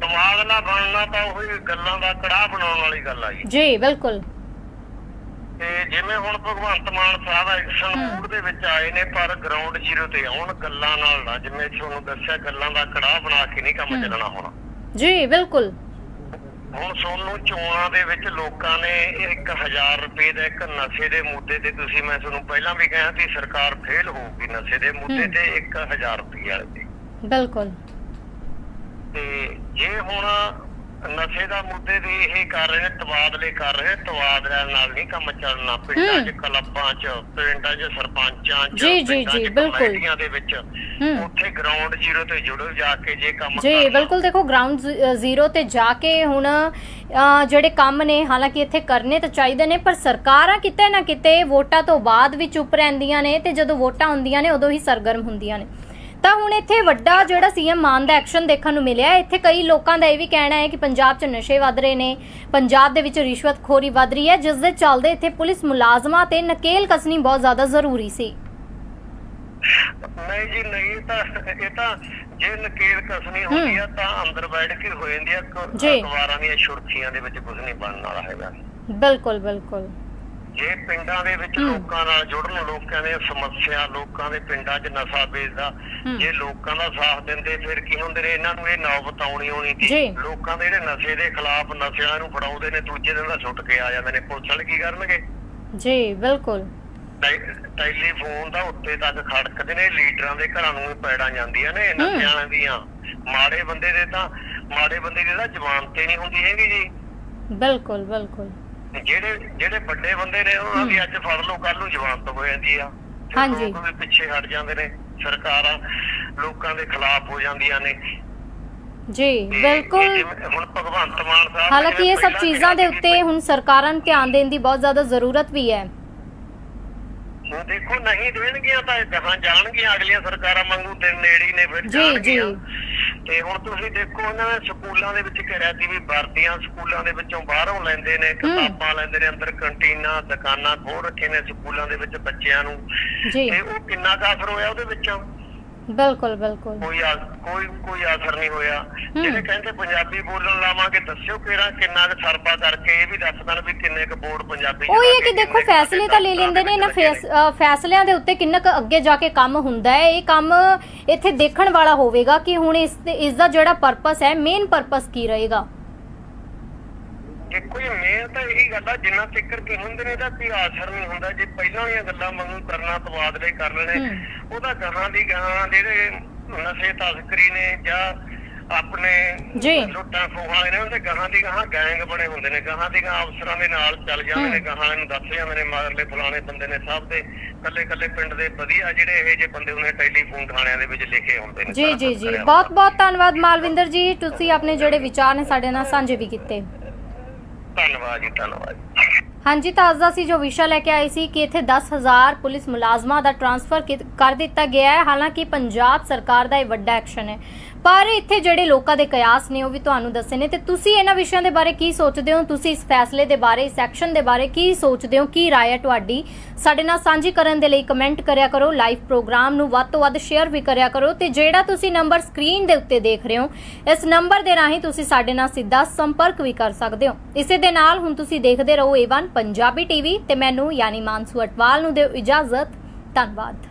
ਤਬਾਦਲਾ ਬਣਨਾ ਤਾਂ ਉਹੀ ਗੱਲਾਂ ਦਾ ਕੜਾਹ ਬਣਾਉਣ ਵਾਲੀ ਗੱਲ ਆ ਜੀ। ਜੀ ਬਿਲਕੁਲ। ਤੇ ਜਿਵੇਂ ਹੁਣ ਭਗਵੰਤ ਮਾਨ ਸਾਹਿਬ ਐਕਸ਼ਨ। ਮੂਡ ਦੇ ਵਿੱਚ ਆਏ ਨੇ ਪਰ ਗਰਾਊਂਡ ਜ਼ੀਰੋ ਤੇ ਆਉਣ ਗੱਲਾਂ ਨਾਲ ਨਾ ਜਿਵੇਂ ਤੁਹਾਨੂੰ ਦੱਸਿਆ ਗੱਲਾਂ ਦਾ ਕੜਾਹ ਬਣਾ ਕੇ ਨਹੀਂ ਕੰਮ। ਚੱਲਣਾ ਹੁਣ। ਜੀ ਬਿਲਕੁਲ। ਹੁਣ ਸੋਨੂੰ ਚੋਣਾਂ ਦੇ ਵਿੱਚ ਲੋਕਾਂ ਨੇ 1000 ਰੁਪਏ ਦਾ ਇੱਕ ਨਸ਼ੇ ਦੇ ਮੁੱਦੇ ਤੇ ਤੁਸੀਂ ਮੈਂ ਤੁਹਾਨੂੰ ਪਹਿਲਾਂ ਵੀ ਕਿਹਾ ਸੀ ਸਰਕਾਰ ਫੇਲ ਹੋਊਗੀ ਨਸ਼ੇ ਦੇ ਮੁੱਦੇ। ਤੇ 1000 ਰੁਪਏ ਵਾਲੇ ਬਿਲਕੁਲ ਤੇ ਜੇ ਹੁਣ ਨਸ਼ੇ ਦਾ ਮੁੱਦੇ ਦੀ ਇਹ ਕਰ ਰਹੇ ਨੇ ਤਬਾਦਲੇ ਕਰ ਰਹੇ ਤਬਾਦਲਿਆਂ ਨਾਲ ਨਹੀਂ ਕੰਮ ਚੱਲਣਾ ਪਿੰਡਾਂ 'ਚ ਕਲੱਬਾਂ 'ਚ ਪਿੰਡਾਂ 'ਚ ਸਰਪੰਚਾਂ 'ਚ ਜੀ, ਜੀ, ਪਿੰਡਾਂ 'ਚ ਜੀ, ਬਿਲਕੁਲ। ਕਮੇਟੀਆਂ ਦੇ ਵਿੱਚ ਹੂੰ ਉੱਥੇ ਗਰਾਊਂਡ ਜ਼ੀਰੋ ਤੇ ਜੁੜੋ ਜਾ ਕੇ ਜੇ ਕੰਮ ਜੀ ਕਰਨਾ। ਬਿਲਕੁਲ ਦੇਖੋ ਗਰਾਊਂਡ ਜ਼ੀਰੋ ਤੇ ਜਾ ਕੇ ਹੁਣ ਅ, ਜਿਹੜੇ ਕੰਮ ਨੇ ਹਾਲਾਂਕਿ ਇੱਥੇ ਕਰਨੇ ਤਾਂ ਚਾਹੀਦੇ ਨੇ ਪਰ ਸਰਕਾਰਾਂ ਕਿਤੇ ਨਾ ਕਿਤੇ ਵੋਟਾਂ ਤੋਂ ਬਾਅਦ ਵੀ ਚੁੱਪ ਰਹਿੰਦੀਆਂ ਨੇ ਤੇ ਜਦੋਂ ਵੋਟਾਂ ਹੁੰਦੀਆਂ ਨੇ ਉਦੋਂ ਹੀ ਸਰਗਰਮ ਹੁੰਦੀਆਂ ਨੇ ਤਾਂ ਹੁਣ ਇੱਥੇ ਵੱਡਾ ਜਿਹੜਾ ਸੀਐਮ ਮਾਨ ਦਾ ਐਕਸ਼ਨ ਦੇਖਣ ਨੂੰ ਮਿਲਿਆ। ਇੱਥੇ ਕਈ ਲੋਕਾਂ ਦਾ ਇਹ ਵੀ ਕਹਿਣਾ ਹੈ ਕਿ ਪੰਜਾਬ 'ਚ ਨਸ਼ੇ ਵੱਧ ਰਹੇ ਨੇ ਪੰਜਾਬ ਦੇ ਵਿੱਚ ਰਿਸ਼ਵਤਖੋਰੀ ਵੱਧ ਰਹੀ ਹੈ ਜਿਸ ਦੇ ਚੱਲਦੇ ਇੱਥੇ ਪੁਲਿਸ ਮੁਲਾਜ਼ਮਾਂ ਤੇ ਨਕੇਲ ਕਸਣੀ ਬਹੁਤ ਜ਼ਿਆਦਾ ਜ਼ਰੂਰੀ ਸੀ। ਨਹੀਂ ਜੀ ਨਹੀਂ ਤਾਂ ਇਹ ਤਾਂ ਜੇ ਨਕੇਲ ਕਸਣੀ ਹੁੰਦੀ ਆ ਤਾਂ ਅੰਦਰ ਬੈਠ ਕੇ ਹੋ ਜਾਂਦੀ ਆ। ਅਖਬਾਰਾਂ ਦੀਆਂ ਸੁਰਖੀਆਂ ਦੇ ਵਿੱਚ ਕੁਝ ਨਹੀਂ ਬਣਨ ਵਾਲਾ ਹੈਗਾ। ਬਿਲਕੁਲ ਬਿਲਕੁਲ। ਜੇ ਪਿੰਡਾਂ ਦੇ ਵਿੱਚ। ਲੋਕਾਂ ਨਾਲ ਜੁੜਨ ਲੋਕਾਂ ਦੀਆਂ ਸਮੱਸਿਆ ਲੋਕਾਂ ਦੇ ਪਿੰਡਾਂ 'ਚ ਨਸ਼ਾ ਵੇਚਦਾ। ਜੇ ਲੋਕਾਂ ਦਾ ਸਾਥ ਦਿੰਦੇ ਫਿਰ ਕੀ ਹੁੰਦੇ ਨੇ? ਇਹਨਾਂ ਨੂੰ ਇਹ ਨੌਬਤ ਆਉਣੀ ਹੋਣੀ। ਸੀ। ਲੋਕਾਂ ਦੇ ਜਿਹੜੇ ਨਸ਼ੇ ਦੇ ਖਿਲਾਫ ਨਸ਼ਿਆਂ ਨੂੰ ਫੜਾਉਂਦੇ ਨੇ ਦੂਜੇ ਦਿਨ ਦਾ ਛੁੱਟ ਕੇ ਆ ਜਾਂਦੇ ਨੇ। ਪੁਲਿਸ ਵਾਲੇ ਕੀ ਕਰਨਗੇ? ਜੀ ਬਿਲਕੁਲ। ਟੈਲੀਫੋਨ ਦਾ ਉੱਤੇ ਤੱਕ ਖੜਕਦੇ ਨੇ ਲੀਡਰਾਂ ਦੇ ਘਰਾਂ ਨੂੰ ਪੈੜਾਂ ਜਾਂਦੀਆਂ ਨੇ ਨਸ਼ਿਆਂ ਦੀਆਂ। ਮਾੜੇ ਬੰਦੇ ਦੇ ਤਾਂ ਮਾੜੇ ਬੰਦੇ ਦੀ ਤਾਂ ਜ਼ਬਾਨ ਤੇ ਨਹੀਂ ਹੁੰਦੀ ਹੈਗੀ ਜੀ। ਬਿਲਕੁਲ ਬਿਲਕੁਲ। ਜਿਹੜੇ ਜਿਹੜੇ ਵੱਡੇ ਬੰਦੇ ਨੇ ਉਹਨਾਂ ਦੀ ਅੱਜ ਫੜ ਲਓ ਕੱਲ ਨੂੰ ਜਵਾਨ ਹੋ ਜਾਂਦੀ ਆ। ਹਾਂਜੀ। ਲੋਕ ਵੀ ਪਿੱਛੇ ਹਟ ਜਾਂਦੇ ਨੇ। ਸਰਕਾਰਾਂ ਲੋਕਾਂ ਦੇ ਖਿਲਾਫ ਹੋ ਜਾਂਦੀਆਂ ਨੇ। ਜੀ ਤੇ ਇਹ ਬਿਲਕੁਲ। ਜਿਵੇਂ ਹੁਣ ਭਗਵੰਤ ਮਾਨ ਸਾਹਿਬ ਹਾਲਾਂਕਿ ਜਿਵੇਂ ਇਹ ਸਭ ਪਹਿਲਾਂ ਚੀਜ਼ਾਂ ਦੇ ਕਿਹਾ ਸੀ ਉੱਤੇ ਹੁਣ ਸਰਕਾਰਾਂ ਨੂੰ ਧਿਆਨ ਦੇਣ ਦੀ ਬਹੁਤ ਜ਼ਿਆਦਾ ਜ਼ਰੂਰਤ ਵੀ ਹੈ। ਹੁਣ ਦੇਖੋ ਨਹੀਂ ਦੇਣਗੀਆਂ ਤਾਂ ਗਾਹਾਂ ਜਾਣਗੀਆਂ ਅਗਲੀਆਂ ਸਰਕਾਰਾਂ ਵਾਂਗੂ ਦਿਨ ਨੇੜੇ ਹੀ ਨੇ ਫਿਰ ਜੀ, ਜੀ। ਜਾਣਗੀਆਂ। ਤੇ ਹੁਣ ਤੁਸੀਂ ਦੇਖੋ ਉਹਨਾਂ ਨੇ ਸਕੂਲਾਂ ਦੇ ਵਿੱਚ ਕਰਿਆ ਸੀ ਵੀ ਵਰਦੀਆਂ ਸਕੂਲਾਂ ਦੇ ਵਿੱਚੋਂ ਬਾਹਰੋਂ ਲੈਂਦੇ ਨੇ ਕਿਤਾਬਾਂ ਲੈਂਦੇ ਨੇ ਅੰਦਰ ਕੰਟੀਨਾਂ ਦੁਕਾਨਾਂ ਖੋਲ ਰੱਖੇ ਨੇ ਸਕੂਲਾਂ ਦੇ ਵਿੱਚ ਬੱਚਿਆਂ ਨੂੰ ਜੀ ਤੇ ਉਹ ਕਿੰਨਾ ਕੁ ਅਸਰ ਹੋਇਆ ਉਹਦੇ ਵਿੱਚੋਂ ਬਿਲਕੁਲ ਬਿਲਕੁਲ। ਕੋਈ ਆ- ਕੋਈ ਕੋਈ ਅਸਰ ਨਹੀਂ ਹੋਇਆ। ਜਿਹੜੇ ਕਹਿੰਦੇ ਪੰਜਾਬੀ ਬੋਲਣ ਲਾਵਾਂਗੇ ਦੱਸਿਓ ਕਿਹੜਾ ਕਿੰਨਾ ਕੁ ਸਰਬਾ ਕਰਕੇ ਇਹ ਵੀ ਦੱਸ ਦੇਣ ਵੀ ਕਿੰਨੇ ਕੁ ਬੋਰਡ ਪੰਜਾਬੀ ਉਹ ਇਹ ਕਿ ਦੇਖੋ ਫੈਸਲੇ ਤਾਂ ਲੈ ਲੈਂਦੇ ਨੇ ਇਹਨਾਂ ਫੈਸ- ਅ, ਫੈਸਲਿਆਂ ਦੇ ਉੱਤੇ ਕਿੰਨਾ ਕੁ ਅੱਗੇ ਜਾ ਕੇ ਕੰਮ ਹੁੰਦਾ ਹੈ। ਇਹ ਕੰਮ ਇੱਥੇ ਦੇਖਣ ਵਾਲਾ ਹੋਵੇਗਾ ਕਿ ਹੁਣ ਇਸ ਇਸ ਦਾ ਜਿਹੜਾ ਪਰਪਸ ਹੈ ਮੇਨ ਪਰਪਸ ਕੀ ਰਹੇਗਾ। ਦੇਖੋ ਇਹ ਮੇਨ ਤਾਂ ਇਹੀ ਗੱਲ ਆ ਜਿੰਨਾ ਚੱਕਰ ਕੀ ਹੁੰਦੇ ਨੇ ਇਹਦਾ ਕੋਈ ਅਸਰ ਨਹੀਂ ਹੁੰਦਾ। ਜੇ ਪਹਿਲਾਂ ਦੀਆਂ ਗੱਲਾਂ ਵਾਂਗੂ ਕਰਨਾ ਤਬਾਦਲੇ ਕਰ ਲੈਣੇ। ਉਹਦਾ ਗਾਹਾਂ ਦੀ ਗਾਹਾਂ ਜਿਹੜੇ ਨਸ਼ੇ ਤਸਕਰੀ ਨੇ ਜਾਂ ਆਪਣੇ ਜੀ। ਲੁੱਟਾਂ ਖੋਹਾਂ ਨੇ ਉਹਦੇ ਗਾਹਾਂ ਦੀ ਗਾਹਾਂ ਗੈਂਗ ਬਣੇ ਹੁੰਦੇ ਨੇ। ਗਾਹਾਂ ਦੀ ਗਾਹਾਂ ਅਫਸਰਾਂ ਦੇ ਨਾਲ ਚੱਲ ਜਾਂਦੇ ਨੇ। ਗਾਹਾਂ ਨੂੰ ਦੱਸ ਜਾਂਦੇ ਨੇ ਮਗਰਲੇ ਫਲਾਣੇ ਬੰਦੇ ਨੇ ਸਭ ਦੇ। ਕੱਲੇ ਕੱਲੇ ਪਿੰਡ ਦੇ ਵਧੀਆ ਜਿਹੜੇ ਇਹ ਜੇ ਬੰਦੇ ਉਹਨੇ ਟੈਲੀਫੋਨ ਥਾਣਿਆਂ ਦੇ ਵਿੱਚ ਲਿਖੇ ਹੁੰਦੇ ਨੇ ਜੀ ਜੀ ਜੀ। ਬਹੁਤ ਬਹੁਤ ਧੰਨਵਾਦ ਮਾਲਵਿੰਦਰ ਜੀ। ਤੁਸੀਂ ਆਪਣੇ ਜਿਹੜੇ ਵਿਚਾਰ ਨੇ ਸਾਡੇ ਨਾਲ ਸਾਂਝੇ ਵੀ ਕੀਤੇ। ਧੰਨਵਾਦ ਜੀ, ਧੰਨਵਾਦ ਹਾਂਜੀ, ਤਾਜ਼ਾ ਅੱਜ ਸੀ ਜੋ ਵਿਸ਼ਾ ਲੈ ਕੇ ਆਏ ਸੀ ਕਿ ਇੱਥੇ 10000 ਪੁਲਿਸ ਮੁਲਾਜ਼ਮਾਂ ਦਾ ਟ੍ਰਾਂਸਫਰ ਕਰ ਦਿੱਤਾ ਗਿਆ ਹੈ। ਹਾਲਾਂਕਿ ਪੰਜਾਬ ਸਰਕਾਰ ਦਾ ਇਹ ਵੱਡਾ ਐਕਸ਼ਨ ਹੈ। ਪਰ ਇੱਥੇ ਜਿਹੜੇ ਲੋਕਾਂ ਦੇ ਕਿਆਸ ਨੇ, ਉਹ ਵੀ ਤੁਹਾਨੂੰ ਦੱਸੇ ਨੇ। ਤੇ ਤੁਸੀਂ ਇਹਨਾਂ ਵਿਸ਼ਿਆਂ ਦੇ ਬਾਰੇ ਕੀ ਸੋਚਦੇ ਹੋ? ਤੁਸੀਂ ਇਸ ਫੈਸਲੇ ਦੇ ਬਾਰੇ, ਇਸ ਐਕਸ਼ਨ ਦੇ ਬਾਰੇ ਕੀ ਸੋਚਦੇ ਹੋ? ਕੀ ਰਾਏ ਹੈ ਤੁਹਾਡੀ? ਸਾਡੇ ਨਾਲ ਸਾਂਝੀ ਕਰਨ ਦੇ ਲਈ ਕਮੈਂਟ ਕਰਿਆ ਕਰੋ, ਲਾਈਵ ਪ੍ਰੋਗਰਾਮ ਨੂੰ ਵੱਧ ਤੋਂ ਵੱਧ ਸ਼ੇਅਰ ਵੀ ਕਰਿਆ ਕਰੋ। ਤੇ ਜਿਹੜਾ ਤੁਸੀਂ ਨੰਬਰ ਸਕਰੀਨ ਦੇ ਉੱਤੇ ਦੇਖ ਰਹੇ ਹੋ, ਇਸ ਨੰਬਰ ਦੇ ਰਾਹੀਂ ਤੁਸੀਂ ਸਾਡੇ ਨਾਲ ਸਿੱਧਾ ਸੰਪਰਕ ਵੀ ਕਰ ਸਕਦੇ ਹੋ। ਇਸੇ ਦੇ ਨਾਲ ਹੁਣ ਤੁਸੀਂ ਦੇਖਦੇ ਰਹੋ A1 ਪੰਜਾਬੀ ਟੀਵੀ ਤੇ ਮੈਨੂੰ, ਯਾਨੀ ਮਾਨਸੂ ਅਟਵਾਲ ਨੂੰ ਦਿਓ ਇਜਾਜ਼ਤ। ਧੰਨਵਾਦ।